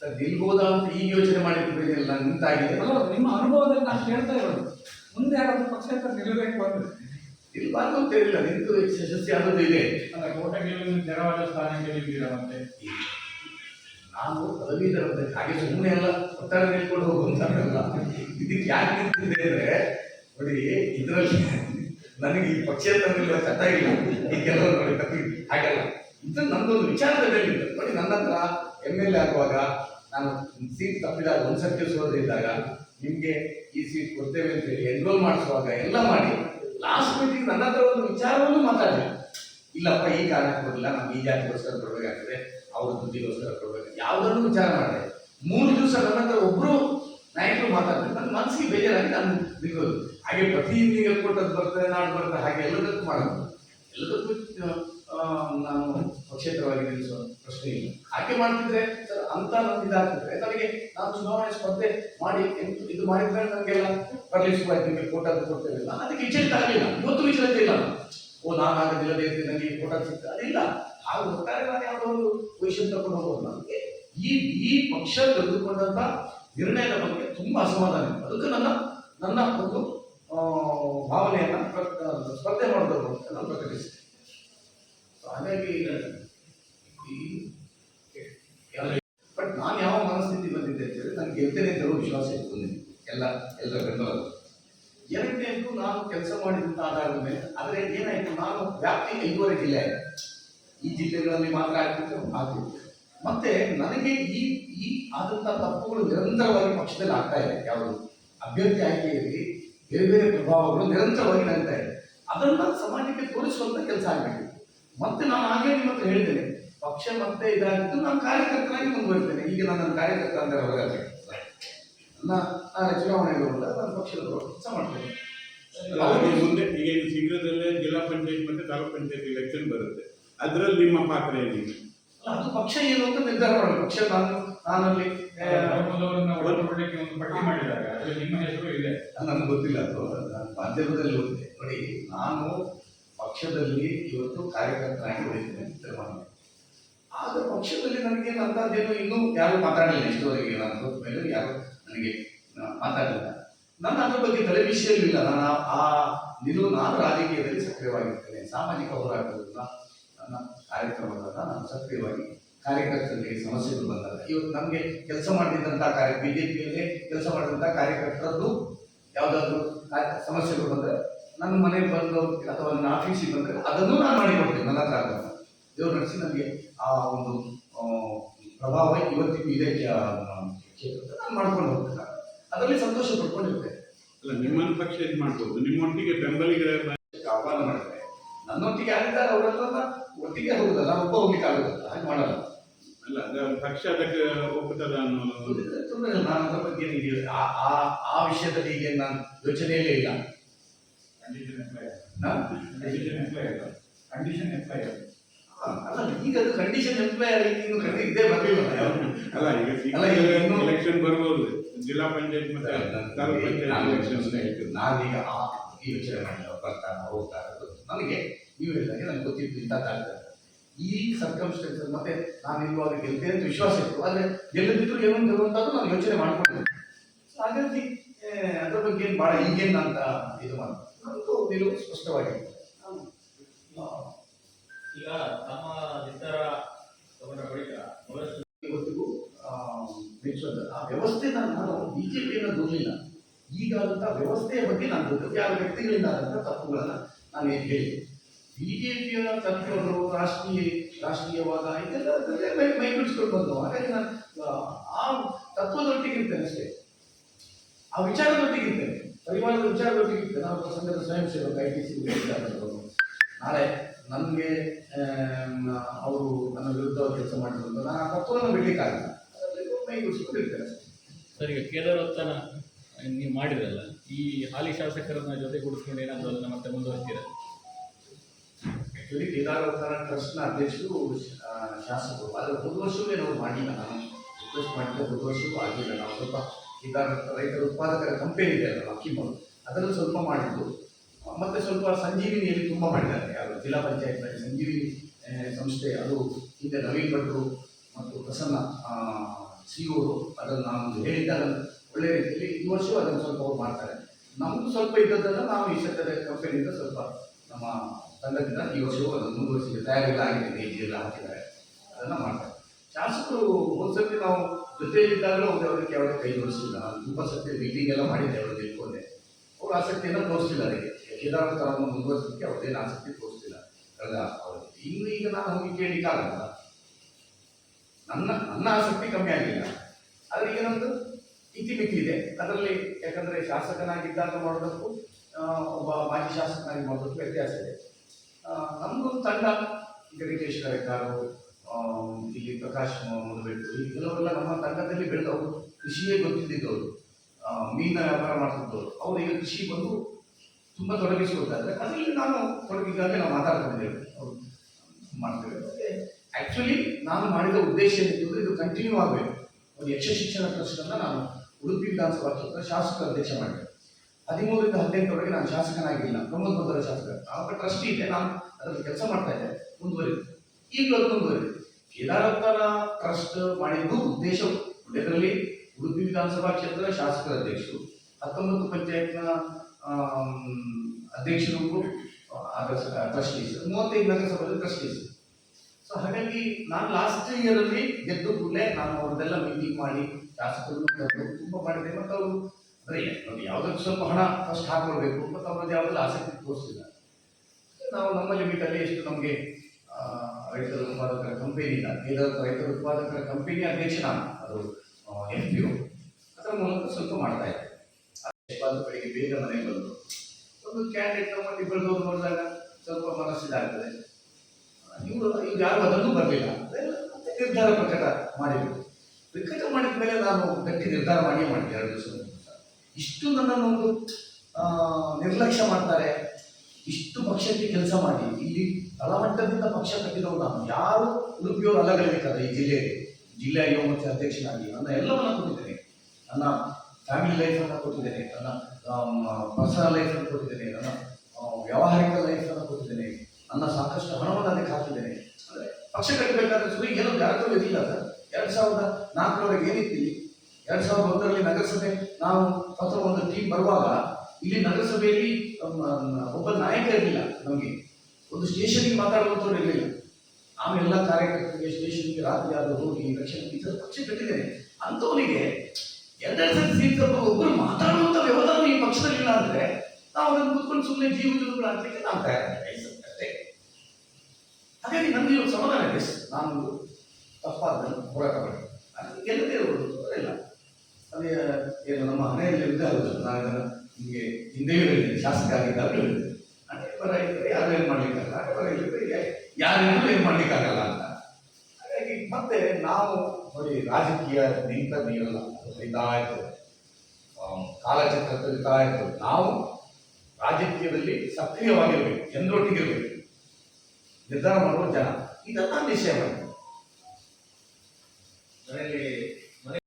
ಸರ್, ನಿಲ್ಬೋದಾ ಅಂತ ಈಗ ಯೋಚನೆ ಮಾಡಿದ್ರೆ ನಾನು ನಿಂತಾಗಿದೆ ಅಲ್ಲ, ನಿಮ್ಮ ಅನುಭವದಲ್ಲಿ ನಾನು ಕೇಳ್ತಾ ಇರೋದು. ಮುಂದೆ ಯಾರಾದ್ರೂ ಪಕ್ಷೇತರ ನಿಲ್ಲಬೇಕು ಅಂದ್ರೆ. ನಿಲ್ಬಾರ್ದು ಅಂತ ಹೇಳಿಲ್ಲ ನಿಂತು ಯಶಸ್ವಿ ಅನ್ನೋದು ಇದೆ. ಅಂದ್ರೆ ಕೋಟೆಗೆ ತೆರವಾದ ಸ್ಥಾನ ಗೆಲ್ಲಿದ್ದೀರಾ ಮತ್ತೆ. ನಾನು ಪದವೀಧರ ಬಂದೆ. ಹಾಗೆ ಸುಮ್ಮನೆ ಅಲ್ಲ ಒತ್ತಡ ಹೇಳ್ಕೊಂಡು ಹೋಗುವಂತಲ್ಲ ಇದಕ್ಕೆ ಯಾಕೆ ನಿಂತಿದೆ ಅಂದ್ರೆ, ನೋಡಿ, ಇದರಲ್ಲಿ ನನಗೆ ಈ ಪಕ್ಷೇತರ ನಿಲ್ಲುವ ಕಥ ಇಲ್ಲ. ಈ ಕೆಲವರು ನೋಡಿ ಕಥೆ ಹಾಗಲ್ಲ. ಇದು ನಂದೊಂದು ವಿಚಾರದ ಮೇಲೆ ಇದೆ. ನೋಡಿ, ನನ್ನ ಹತ್ರ ಎಂ ಎಲ್ ಎ ಆಗುವಾಗ ನಾನು ಸೀಟ್ ತಪ್ಪಿದಾಗ, ಒಂದು ಸರ್ತಿ ಸೋದಿದ್ದಾಗ ನಿಮ್ಗೆ ಈ ಸೀಟ್ ಕೊಡ್ತೇವೆ ಅಂತ ಹೇಳಿ ಎನ್ರೋಲ್ ಮಾಡಿಸುವಾಗ ಎಲ್ಲ ಮಾಡಿ ಲಾಸ್ಟ್ ಮೀಟಿಂಗ್ ನನ್ನ ಹತ್ರ ಒಂದು ವಿಚಾರವನ್ನು ಮಾತಾಡಲಿಲ್ಲ ಇಲ್ಲಪ್ಪ, ಈ ಕಾರಣಕ್ಕೆ ಕೊಡಲಿಲ್ಲ ನಮ್ಗೆ ಈ ಜಾತಿಗೋಸ್ಕರ ಕೊಡಬೇಕಾಗ್ತದೆ ಅವ್ರ ಬುದ್ಧಿಗೋಸ್ಕರ ಕೊಡಬೇಕು. ಯಾವುದನ್ನು ವಿಚಾರ ಮಾಡಿದೆ. ಮೂರು ದಿವಸ ನನ್ನ ಒಬ್ಬರು ನಾಯಕರು ಮಾತಾಡ್ತಾರೆ. ನನ್ನ ಮನಸ್ಸಿಗೆ ಬೇಜಾರಾಗಿ ನಾನು ನಿಲ್ಬೋದು ಹಾಗೆ ಪ್ರತಿ ಈಗ ಕೊಟ್ಟದ್ದು ಬರ್ತದೆ ನಾಡು ಬರ್ತದೆ, ಹಾಗೆ ಎಲ್ಲದಕ್ಕೂ ಮಾಡೋದು. ಎಲ್ಲದಕ್ಕೂ ನಾನು ಪಕ್ಷೇತರವಾಗಿ ನಿಲ್ಲಿಸುವ ಪ್ರಶ್ನೆ ಇಲ್ಲ. ಹಾಗೆ ಮಾಡ್ತಿದ್ರೆ ಸರ್, ಅಂತ ನಮ್ಗೆ ಇದಾಗ್ತದೆ. ನನಗೆ ನಾನು ಚುನಾವಣೆ ಸ್ಪರ್ಧೆ ಮಾಡಿ ಇದು ಮಾಡಿದ್ರೆ ನನಗೆಲ್ಲ ಬರ್ಲಿಕ್ಕೆ ಆಯ್ತು. ನಿಮಗೆ ಫೋಟೋ ಕೊಡ್ತೇವೆ ಅದಕ್ಕೆ ವಿಚಲಿತ ಆಗಲಿಲ್ಲ ಇವತ್ತು ವಿಚಲಿತ ಇಲ್ಲ ಓ, ನಾನು ಆಗದಿಲ್ಲದೆ ನನಗೆ ಫೋಟೋ ಸಿಗ್ತದೆ ಅದಿಲ್ಲ ಹಾಗೂ ಒಟ್ಟಾರೆ ನಾನು ಒಂದು ತಗೊಂಡು ಹೋಗೋದು ನನಗೆ ಈ ಈ ಪಕ್ಷ ತೆಗೆದುಕೊಂಡಂತ ನಿರ್ಣಯದ ಬಗ್ಗೆ ತುಂಬಾ ಅಸಮಾಧಾನ ಇದೆ. ಅದಕ್ಕೆ ನನ್ನ ನನ್ನ ಒಂದು ಭಾವನೆಯನ್ನ ಸ್ಪರ್ಧೆ ಮಾಡಬೇಕು ಅಂತ ನಾನು ಪ್ರಕಟಿಸಿದೆ ಹಾಗಾಗಿ, ಬಟ್ ನಾನು ಯಾವ ಮನಸ್ಥಿತಿ ಬಂದಿದ್ದೆ ಅಂತ ಹೇಳಿ ನನಗೆ ಗೆಲ್ತೇನೆ ಅಂತ ಹೇಳೋ ವಿಶ್ವಾಸ ಇತ್ತು ಎಲ್ಲ ಎಲ್ಲ ಬೆಂಬಲ ಎರಡನೇದು, ನಾನು ಕೆಲಸ ಮಾಡಿದಂತ ಆದಾಗ ಮೇಲೆ ಆದರೆ ಏನಾಯ್ತು, ನಾನು ವ್ಯಾಪ್ತಿ ಐದೂವರೆ ಜಿಲ್ಲೆ ಈ ಜಿಲ್ಲೆಗಳಲ್ಲಿ ಮಾತ್ರ ಆಗ್ತಿತ್ತು. ಆಗ್ತಿತ್ತು. ಮತ್ತೆ ನನಗೆ ಈ ಈ ಆದಂತಹ ತಪ್ಪುಗಳು ನಿರಂತರವಾಗಿ ಪಕ್ಷದಲ್ಲಿ ಆಗ್ತಾ ಇದೆ. ಯಾವುದು? ಅಭ್ಯರ್ಥಿ ಆಯ್ಕೆಯಲ್ಲಿ ಬೇರೆ ಬೇರೆ ಪ್ರಭಾವಗಳು ನಿರಂತರವಾಗಿ ನಡೀತಾ ಇದೆ. ಅದನ್ನ ಸಮಾಜಕ್ಕೆ ತೋರಿಸುವಂತ ಕೆಲಸ ಆಗಬೇಕು ಮತ್ತೆ ನಾನು ಹಾಗೆ ನಿಮ್ಮ ಹತ್ರ ಹೇಳಿದ್ದೇನೆ ಪಕ್ಷ ಮತ್ತೆ ಇದಾಗಿದ್ದು ನಾನು ಕಾರ್ಯಕರ್ತನಾಗಿ ಮುಂದುವರಿತೇನೆ. ಈಗ ನನ್ನ ಕಾರ್ಯಕರ್ತ ಅಂತ ಹೊರಗೆ ನಾನು ಚುನಾವಣೆಗೆ ನಾನು ಪಕ್ಷದ ಕೆಲಸ ಮಾಡ್ತೇನೆ. ಮುಂದೆ ಈಗ ಶೀಘ್ರದಲ್ಲೇ ಜಿಲ್ಲಾ ಪಂಚಾಯತ್ ಮತ್ತೆ ತಾಲೂಕ್ ಪಂಚಾಯತ್ ಎಲೆಕ್ಷನ್ ಬರುತ್ತೆ. ಅದ್ರಲ್ಲಿ ನಿಮ್ಮ ಪಾತ್ರ ಏನಿದೆ ಅದು ಪಕ್ಷ ಏನು ಅಂತ ನಿರ್ಧಾರ ಮಾಡಬೇಕು ಪಕ್ಷ ನಾನು ನಾನಲ್ಲಿ ಅವರನ್ನ ಒಂದು ಪಟ್ಟಿ ಮಾಡಿದಾಗ ಅದರಲ್ಲಿ ನಿಮ್ಮ ಹೆಸರು ಇದೆ. ನನಗೆ ಗೊತ್ತಿಲ್ಲ ಅದು. ನಾನು ಮಾಧ್ಯಮದಲ್ಲಿ ಓದಿದೆ. ನೋಡಿ ನಾನು ಪಕ್ಷದಲ್ಲಿ ಇವತ್ತು ಕಾರ್ಯಕರ್ತನಾಗಿ ಅಂತ ತೀರ್ಮಾನ ಆದರೆ ಪಕ್ಷದಲ್ಲಿ ನನಗೆ ಅಂಥದ್ದೇನು ಇನ್ನೂ ಯಾರು ಮಾತಾಡಲಿಲ್ಲ. ಇಷ್ಟವರೆಗೆ ನಾನು ಮೇಲೆ ಯಾರು ನನಗೆ ಮಾತಾಡಲಿಲ್ಲ. ನನ್ನ ಅದ್ರ ಬಗ್ಗೆ ತಲೆ ವಿಷಯವಿಲ್ಲ ನಾನು ಆ- ನಿಲುವು ನಾನು ರಾಜಕೀಯದಲ್ಲಿ ಸಕ್ರಿಯವಾಗಿರ್ತೇನೆ. ಸಾಮಾಜಿಕ ಹೋರಾಟದಿಂದ ಕಾರ್ಯಕ್ರಮಗಳನ್ನ ನಾನು ಸಕ್ರಿಯವಾಗಿ ಕಾರ್ಯಕರ್ತರಿಗೆ ಸಮಸ್ಯೆಗಳು ಬಂದಾಗ ಇವತ್ತು ನಮಗೆ ಕೆಲಸ ಮಾಡಿದಂಥ ಕಾರ್ಯ ಬಿಜೆಪಿಯಲ್ಲಿ ಕೆಲಸ ಮಾಡಿದಂಥ ಕಾರ್ಯಕರ್ತರದ್ದು ಯಾವುದಾದ್ರೂ ಸಮಸ್ಯೆಗಳು ಬಂದರೆ ನನ್ನ ಮನೆಗೆ ಬಂದು ಅಥವಾ ನನ್ನ ಆಫೀಸಿಗೆ ಬಂದರೆ ಅದನ್ನು ನಾನು ಮಾಡಿಕೊಡ್ತೇನೆ ನನ್ನ ಹತ್ರ ದೇವ್ರ ನಡೆಸಿ ನನಗೆ ಆ ಒಂದು ಪ್ರಭಾವ ಇವತ್ತಿಗೂ ಇದೆ ನಾನು ಮಾಡ್ಕೊಂಡು ಹೋಗ್ತೇನೆ. ಅದರಲ್ಲಿ ಸಂತೋಷ ಪಡ್ಕೊಂಡಿರ್ತೇನೆ. ಅಲ್ಲ ನಿಮ್ಮನ್ನು ಪಕ್ಷ ಇದು ಮಾಡ್ಬೋದು. ನಿಮ್ಮೊಟ್ಟಿಗೆ ಬೆಂಬಲಿಗರ ಆಹ್ವಾನ ಮಾಡಿದ್ರೆ ನನ್ನೊಟ್ಟಿಗೆ ಯಾರಿದ್ದಾರೆ? ಅವರೆಲ್ಲ ಒಟ್ಟಿಗೆ ಹೋಗುದಲ್ಲ ಒಬ್ಬ ಹೋಗ್ಲಿಕ್ಕೆ ಆಗುದಲ್ಲ ಹಾಗೆ ಮಾಡಲ್ಲ. ಅಲ್ಲ ಅಂದ್ರೆ ಪಕ್ಷ ಅದಕ್ಕೆ ಒಪ್ಪುತ್ತದ ಅನ್ನೋ ತೊಂದರೆ ಇಲ್ಲ ನಾನು ಅದರ ಬಗ್ಗೆ ಆ- ಆ ಆ ವಿಷಯದಲ್ಲಿ ಈಗ ನಾನು ಯೋಚನೆಯಲ್ಲೇ ಇಲ್ಲ. ಕಂಡೀಷನ್ ಎಫ್ಐಆರ್ ಅಲ್ಲ ಈಗ ಅದು ಕಂಡೀಷನ್ ಎಂಪ್ಲಾಯರ್ ಇನ್ನು ಇದೇ ಬರಲಿಲ್ಲ ಅಲ್ಲ ಈಗ ಅಲ್ಲ, ಈಗ ಇನ್ನು- ಎಲೆಕ್ಷನ್ ಬರ್ಬೋದು. ಜಿಲ್ಲಾ ಪಂಚಾಯತ್ ಮತ್ತೆ ತಾಲೂಕ್ ಪಂಚಾಯತ್ ಎಲೆಕ್ಷನ್ ನಾನೀಗ ಆ ಈ ಯೋಚನೆ ಮಾಡಿಲ್ಲ ಬರ್ತಾನ ಹೋಗ್ತಾರ ಇರೋದು. ನನಗೆ ನೀವು ಹೇಳಿದಾಗೆ ನನಗೆ ಗೊತ್ತಿತ್ತು ಇಂಥ ಆಗ್ತದೆ ಈ ಸರ್ಕಮ್ಸ್ಟೆನ್ಸ್ ಮತ್ತೆ ನಾನು ಇರುವಾಗ ಗೆಲ್ತೇನೆ ಅಂತ ವಿಶ್ವಾಸ ಇತ್ತು. ಆದರೆ ಗೆಲ್ಲದಿದ್ರು ಏನೋ ಗೆಲ್ಲುವಂಥದ್ದು ನಾನು ಯೋಚನೆ ಮಾಡ್ಕೊಂಡೆ ಹಾಗಾಗಿ ಅದ್ರ ಬಗ್ಗೆ ಏನು ಭಾಳ ಈಗೇನು ಅಂತ ಇದು ಮಾಡಿ ನೀವು ನಿಲುವು ಸ್ಪಷ್ಟವಾಗಿದೆ ಈಗ ತಮ್ಮ ನಿರ್ಧಾರ ತಗೊಂಡ ಬಳಿಕ ಇವತ್ತಿಗೂ ಆ, ವ್ಯವಸ್ಥೆ ನಾನು ನಾನು ಬಿಜೆಪಿಯನ್ನು ದೂರಲಿಲ್ಲ ಈಗಾದಂಥ ವ್ಯವಸ್ಥೆಯ ಬಗ್ಗೆ ನಾನು ದೊಡ್ಡ ಯಾವ ವ್ಯಕ್ತಿಗಳಿಂದ ಆದಂಥ ತಪ್ಪುಗಳನ್ನ ನಾನು ಹೇಳಿದೆ ಹೇಳಿ ಬಿಜೆಪಿಯ ತತ್ವಗಳು ರಾಷ್ಟ್ರೀಯ ರಾಷ್ಟ್ರೀಯವಾದ ಇದೆಲ್ಲ ಮೈ ಮೈಗೂಡಿಸ್ಕೊಂಡು ಬಂದವು ಹಾಗಾಗಿ ನಾನು ಆ, ತತ್ವದೊಟ್ಟಿಗಿರ್ತೇನೆ ಅಷ್ಟೇ. ಆ ವಿಚಾರದೊಟ್ಟಿಗೆ ಇರ್ತೇನೆ ಪರಿವಾರದ ವಿಚಾರದೊಟ್ಟಿಗೆ ಇರ್ತೇನೆ ನಾವು ಸಂಘದ ಸ್ವಯಂ ಸೇವಕ ಐ ಟಿ ಸಿ ನಾಳೆ ನನಗೆ ಅವರು ನನ್ನ ವಿರುದ್ಧ ಕೆಲಸ ಮಾಡಿದ್ರು ಅಂತ ನಾನು ಆ ತತ್ವವನ್ನು ಬಿಡಲಿಕ್ಕಾಗಲ್ಲ. ಮೈಗೂಡಿಸ್ಕೊಂಡು ಇರ್ತೇನೆ ಸರ್ ಈಗ ನೀವು ಮಾಡಿರಲ್ಲ. ಈ ಹಾಲಿ ಶಾಸಕರನ್ನ ಜೊತೆಗೂಡಿಸ್ಕೊಂಡು ಏನಾದರೂ ಅದನ್ನ ಮತ್ತೆ ಮುಂದುವರಿತೀರಾ? ಆಕ್ಚುಲಿ ಕೇದಾರ ಟ್ರಸ್ಟ್ನ ಅಧ್ಯಕ್ಷರು ಶಾಸಕರು. ಆದರೆ ಒಂದು ವರ್ಷವೇ ನಾವು ಮಾಡಿಲ್ಲ. ನಾನು ರಿಕ್ವೆಸ್ಟ್ ಮಾಡಿದ್ದೆ ಒಂದು ವರ್ಷವೂ ಆಗಿಲ್ಲ. ನಾವು ಸ್ವಲ್ಪ ಕೇದಾರ ರೈತರ ಉತ್ಪಾದಕರ ಕಂಪೆನಿ ಇದೆ ಅಲ್ಲ ಅಕ್ಕಿಮಲ್ ಅದನ್ನು ಸ್ವಲ್ಪ ಮಾಡಿದ್ದು. ಮತ್ತೆ ಸ್ವಲ್ಪ ಸಂಜೀವಿನಿಯಲ್ಲಿ ತುಂಬ ಮಾಡಿದ್ದಾರೆ. ಯಾರು ಜಿಲ್ಲಾ ಪಂಚಾಯತ್ನಲ್ಲಿ ಸಂಜೀವಿನಿ ಸಂಸ್ಥೆ, ಅದು ಹಿಂದೆ ನವೀನ್ ಭಟ್ರು ಮತ್ತು ಪ್ರಸನ್ನ ಸಿ ಅವರು ಅದನ್ನು ನಾನು ಅದನ್ನು ಒಳ್ಳೆಯ ರೀತಿಯಲ್ಲಿ ಈ ವರ್ಷವೂ ಅದನ್ನು ಸ್ವಲ್ಪ ಅವ್ರು ಮಾಡ್ತಾರೆ. ನಮಗೂ ಸ್ವಲ್ಪ ಇದ್ದದ್ದನ್ನು ನಾವು ಈ ಸತ್ಯದ ಕಂಪೆನಿಯಿಂದ ಸ್ವಲ್ಪ ನಮ್ಮ ತಂಡದಿಂದ ಈ ವರ್ಷವೂ ಅದನ್ನು ಮುಂದುವರಿಸಿದೆ ತಯಾರಿಗಳು ಆಗಿದೆ ನೇಜಿ ಎಲ್ಲ ಹಾಕಿದ್ದಾರೆ. ಅದನ್ನು ಮಾಡ್ತಾರೆ. ಶಾಸಕರು ಒಂದ್ಸತಿ ನಾವು ಜೊತೆಯಲ್ಲಿದ್ದಾಗಲೂ ಅವ್ರು ಅದಕ್ಕೆ ಯಾವುದೇ ಕೈ ಜೋಡಿಸಿಲ್ಲ ತುಂಬ ಸತಿ ಮೀಟಿಂಗ್ ಎಲ್ಲ ಮಾಡಿದ್ದೆ ಅವರು ತಿಳ್ಕೊಂಡೆ. ಅವ್ರು ಆಸಕ್ತಿಯನ್ನು ತೋರಿಸ್ತಿಲ್ಲ ಅದಕ್ಕೆ. ಕೇದಾರತರವನ್ನು ಮುಂದುವರಿಸಲಿಕ್ಕೆ ಅವ್ರದ್ದೇನು ಆಸಕ್ತಿ ತೋರಿಸ್ತಿಲ್ಲ ಕಳೆದ ಅವರಿಗೆ ಇನ್ನು ಈಗ ನಾನು ಹೋಗಿ ಕೇಳಲಿಕ್ಕಾಗಲ್ಲ ನನ್ನ ನನ್ನ ಆಸಕ್ತಿ ಕಮ್ಮಿ ಆಗಿಲ್ಲ. ಆದರೆ ಈಗ ನಮ್ಮದು ಇತಿಮಿತಿ ಇದೆ. ಅದರಲ್ಲಿ ಯಾಕಂದರೆ ಶಾಸಕನಾಗಿದ್ದಾಗ ಮಾಡೋದಕ್ಕೂ ಒಬ್ಬ ಮಾಜಿ ಶಾಸಕನಾಗಿ ಮಾಡೋದಕ್ಕೂ ವ್ಯತ್ಯಾಸ ಇದೆ. ಆ, ನಮ್ದೊಂದು ತಂಡ ಈಗ ರಿತೇಶ್ ಇಲ್ಲಿ ಪ್ರಕಾಶ್ ಮುದುಬೆಟ್ಟು ಈ ನಮ್ಮ ತಂಡದಲ್ಲಿ ಬೆಳೆದವರು ಕೃಷಿಯೇ ಗೊತ್ತಿದ್ದವರು ಮೀನಿನ ವ್ಯಾಪಾರ ಮಾಡ್ತಿದ್ದವರು. ಅವರು ಈಗ ಕೃಷಿ ಬಂದು ತುಂಬ ತೊಡಗಿಸಿಕೊಳ್ತಾರೆ. ಅದರಲ್ಲಿ ನಾನು ತೊಡಗಿದ್ದಾಗಲೇ ನಾವು ಮಾತಾಡ್ತಿದ್ದೇವೆ ಅವರು ಮಾಡ್ತೇವೆ ಆ್ಯಕ್ಚುಲಿ ನಾನು ಮಾಡಿದ ಉದ್ದೇಶ ಏನಿತ್ತು ಇದು ಕಂಟಿನ್ಯೂ ಆಗಬೇಕು. ಒಂದು ಯಕ್ಷ ಶಿಕ್ಷಣ ಟ್ರಸ್ಟನ್ನು ನಾನು ಉಡುಪಿ ವಿಧಾನಸಭಾ ಕ್ಷೇತ್ರ ಶಾಸಕ ಅಧ್ಯಕ್ಷ ಮಾಡಿದೆ ಹದಿಮೂರರಿಂದ ಹದಿನೆಂಟರವರೆಗೆ ನಾನು ಶಾಸಕನಾಗಿಲ್ಲ. ಪ್ರಮೋದ್ ಬಂದರ ಶಾಸಕ. ಆವಾಗ ಟ್ರಸ್ಟಿ ಇದೆ. ನಾನು ಅದರಲ್ಲಿ ಕೆಲಸ ಮಾಡ್ತಾ ಇದ್ದೆ. ಮುಂದುವರಿದೆ. ಈಗಲೂ ಮುಂದುವರಿದೆ. ಕೇದಾರಪ್ಪನ ಟ್ರಸ್ಟ್ ಮಾಡಿದ್ದು ಉದ್ದೇಶ ಇದರಲ್ಲಿ ಉಡುಪಿ ವಿಧಾನಸಭಾ ಕ್ಷೇತ್ರ ಶಾಸಕರ ಅಧ್ಯಕ್ಷರು, ಹತ್ತೊಂಬತ್ತು ಪಂಚಾಯತ್ನ ಅಧ್ಯಕ್ಷರು ಟ್ರಸ್ಟೀಸ್ ಮೂವತ್ತೈದು ನಗರಸಭೆಯಲ್ಲಿ ಟ್ರಸ್ಟೀಸ್ ಸೊ ಹಾಗಾಗಿ ನಾನು ಲಾಸ್ಟ್ ಇಯರಲ್ಲಿ ಗೆದ್ದು ಕೂಡಲೇ ನಾನು ಅವ್ರದ್ದೆಲ್ಲ ಮೀಟಿಂಗ್ ಮಾಡಿ ಶಾಸಕರು ತುಂಬ ಮಾಡಿದೆ. ಮತ್ತು ಅವರು ಅಂದರೆ ನಮ್ಗೆ ಯಾವುದಕ್ಕೆ ಸ್ವಲ್ಪ ಹಣ ಫಸ್ಟ್ ಹಾಕೊಳ್ಬೇಕು, ಮತ್ತು ಅವ್ರದ್ದು ಯಾವುದೆಲ್ಲ ಆಸಕ್ತಿ ತೋರಿಸಿಲ್ಲ ನಾವು ನಮ್ಮ ಲಿಮಿಟಲ್ಲಿ ಎಷ್ಟು ನಮಗೆ ರೈತರ ಉತ್ಪಾದಕರ ಕಂಪನಿ ಇಲ್ಲ. ಕೇಂದ್ರ ರೈತರ ಉತ್ಪಾದಕರ ಕಂಪನಿ ಅಧ್ಯಕ್ಷ ನಾನು ಅದು ಎಫ್ ಪಿ ಅದರ ಮೂಲಕ ಸ್ವಲ್ಪ ಮಾಡ್ತಾ ಇದ್ದೆ. ಉತ್ಪಾದಕರಿಗೆ ಬೇಗ ಮನೆಗೆ ಬಂದು, ಒಂದು ಕ್ಯಾಂಡಿಡೇಟ್ ನಮ್ಮ ಇಬ್ಬರದವ್ರು ನೋಡಿದಾಗ ಸ್ವಲ್ಪ ಮನಸ್ಸಿದಾಗ್ತದೆ ಇವರು, ಇವ್ರು ಯಾರು ಅದನ್ನು ಬರಲಿಲ್ಲ. ನಿರ್ಧಾರ ಪ್ರಕಟ ಮಾಡಿದ್ರು. ಪ್ರಕಟ ಮಾಡಿದ ಮೇಲೆ ನಾನು ಗಟ್ಟಿ ನಿರ್ಧಾರ ಮಾಡಿಯೇ ಮಾಡಿದ್ದೆ ಎರಡು ದಿವಸ. ಇಷ್ಟು ನನ್ನನ್ನು ಒಂದು ನಿರ್ಲಕ್ಷ್ಯ ಮಾಡ್ತಾರೆ. ಇಷ್ಟು ಪಕ್ಷಕ್ಕೆ ಕೆಲಸ ಮಾಡಿ. ಇಲ್ಲಿ ತಳಮಟ್ಟದಿಂದ ಪಕ್ಷ ಕಟ್ಟಿದವರು ನಾನು ಯಾರು ಉಡುಪಿಯವರು ಅಲ್ಲಗಲಿಕ್ಕಾದ ಈ ಜಿಲ್ಲೆಯಲ್ಲಿ ಜಿಲ್ಲಾ ಯುವ ಅಧ್ಯಕ್ಷನಾಗಿ ನನ್ನ ಎಲ್ಲವನ್ನ ಕೊಟ್ಟಿದ್ದೇನೆ. ನನ್ನ ಫ್ಯಾಮಿಲಿ ಲೈಫನ್ನು ಕೊಟ್ಟಿದ್ದೇನೆ. ನನ್ನ ಪರ್ಸನಲ್ ಲೈಫನ್ನು ಕೊಟ್ಟಿದ್ದೇನೆ. ನನ್ನ ವ್ಯಾವಹಾರಿಕ ಲೈಫನ್ನು ಕೊಟ್ಟಿದ್ದೇನೆ. ನನ್ನ ಸಾಕಷ್ಟು ಹಣವನ್ನು ಅದಕ್ಕೆ ಹಾಕಿದ್ದೇನೆ. ಅಂದರೆ ಪಕ್ಷ ಕಟ್ಟಬೇಕಾದ್ರೆ ಸುರಿ ಏನೋ ಯಾರು ಇರಲಿಲ್ಲ ಸರ್. ಎರಡು ಸಾವಿರದ ನಾಲ್ಕರವರೆಗೆ ಏನಿತ್ತು ಎರಡು ಸಾವಿರದ ಒಂದರಲ್ಲಿ ನಗರಸಭೆ, ನಾವು ಹತ್ರ ಒಂದು ಟೀಮ್ ಬರುವಾಗ ಇಲ್ಲಿ ನಗರಸಭೆಯಲ್ಲಿ ಒಬ್ಬ ನಾಯಕ ಇರಲಿಲ್ಲ ನಮಗೆ. ಒಂದು ಸ್ಟೇಷನ್ಗೆ ಮಾತಾಡುವಂಥವ್ರು ಇರಲಿಲ್ಲ. ಆಮೇಲೆ ಎಲ್ಲ ಕಾರ್ಯಕರ್ತರಿಗೆ ಸ್ಟೇಷನ್ಗೆ ರಾತ್ರಿ ಆದರೂ ಹೋಗಿ ರಕ್ಷಣೆ ಈ ಥರ ಪಕ್ಷ ಕಟ್ಟಿದ್ದೇನೆ ಅಂಥವನಿಗೆ ಎರಡೆರಡು ಸಲ ಸೀಟ್ ಒಬ್ಬರು ಮಾತಾಡುವಂಥ ವ್ಯವಧಾನ ಈ ಪಕ್ಷದಲ್ಲಿ ಇಲ್ಲ ಅಂದರೆ ನಾವು ಅದನ್ನು ಕೂತ್ಕೊಂಡು ಸುಮ್ಮನೆ ಜೀವ ಜೀವಗಳು ಆಗ್ಲಿಕ್ಕೆ ನಾವು ತಯಾರಾಗಿಲ್ಲ ಅಷ್ಟೇ. ಹಾಗಾಗಿ ನನಗೆ ಒಂದು ಸಮಾಧಾನ ಇದೆ. ನಾನು ತಪ್ಪಾದ ಹೋರಾಟ ಮಾಡಿ. ಗೆಲ್ಲದೇ ಇರೋದು ಇಲ್ಲ. ಅದೇ ಏನು ನಮ್ಮ ಮನೆಯಲ್ಲಿ ಇದ್ದಾಗಲ್ಲ ನಾನು ನಿಮಗೆ ಹಿಂದೆಯೂ ಹೇಳಿದ್ದೆ ಶಾಸಕ ಆಗಿದ್ದಾಗ ಹೇಳಿದ್ದೆ ಹಣೆ ಇದ್ದರೆ ಯಾರು ಏನು ಮಾಡ್ಲಿಕ್ಕಲ್ಲ ಹಣೆ ಬರ ಇಲ್ಲದೆ ಯಾರಿಂದಲೂ ಏನು ಮಾಡ್ಲಿಕ್ಕಾಗಲ್ಲ ಅಂತ. ಹಾಗಾಗಿ ಮತ್ತೆ ನಾವು ನೋಡಿ ರಾಜಕೀಯ ನಿಂತ ನೀರಲ್ಲ ಹರಿತಾ ಇರ್ತದೆ ಕಾಲಚಿತ್ರ ತಿರುಗ್ತಾ ಇರ್ತದೆ ನಾವು ರಾಜಕೀಯದಲ್ಲಿ ಸಕ್ರಿಯವಾಗಿರ್ಬೇಕು ಜನರೊಟ್ಟಿಗಿರ್ಬೇಕು ನಿರ್ಧಾರ ಮಾಡುವ ಜನ. ಇದೆಲ್ಲ ಮಾಡಿ ಮನೆಯಲ್ಲಿ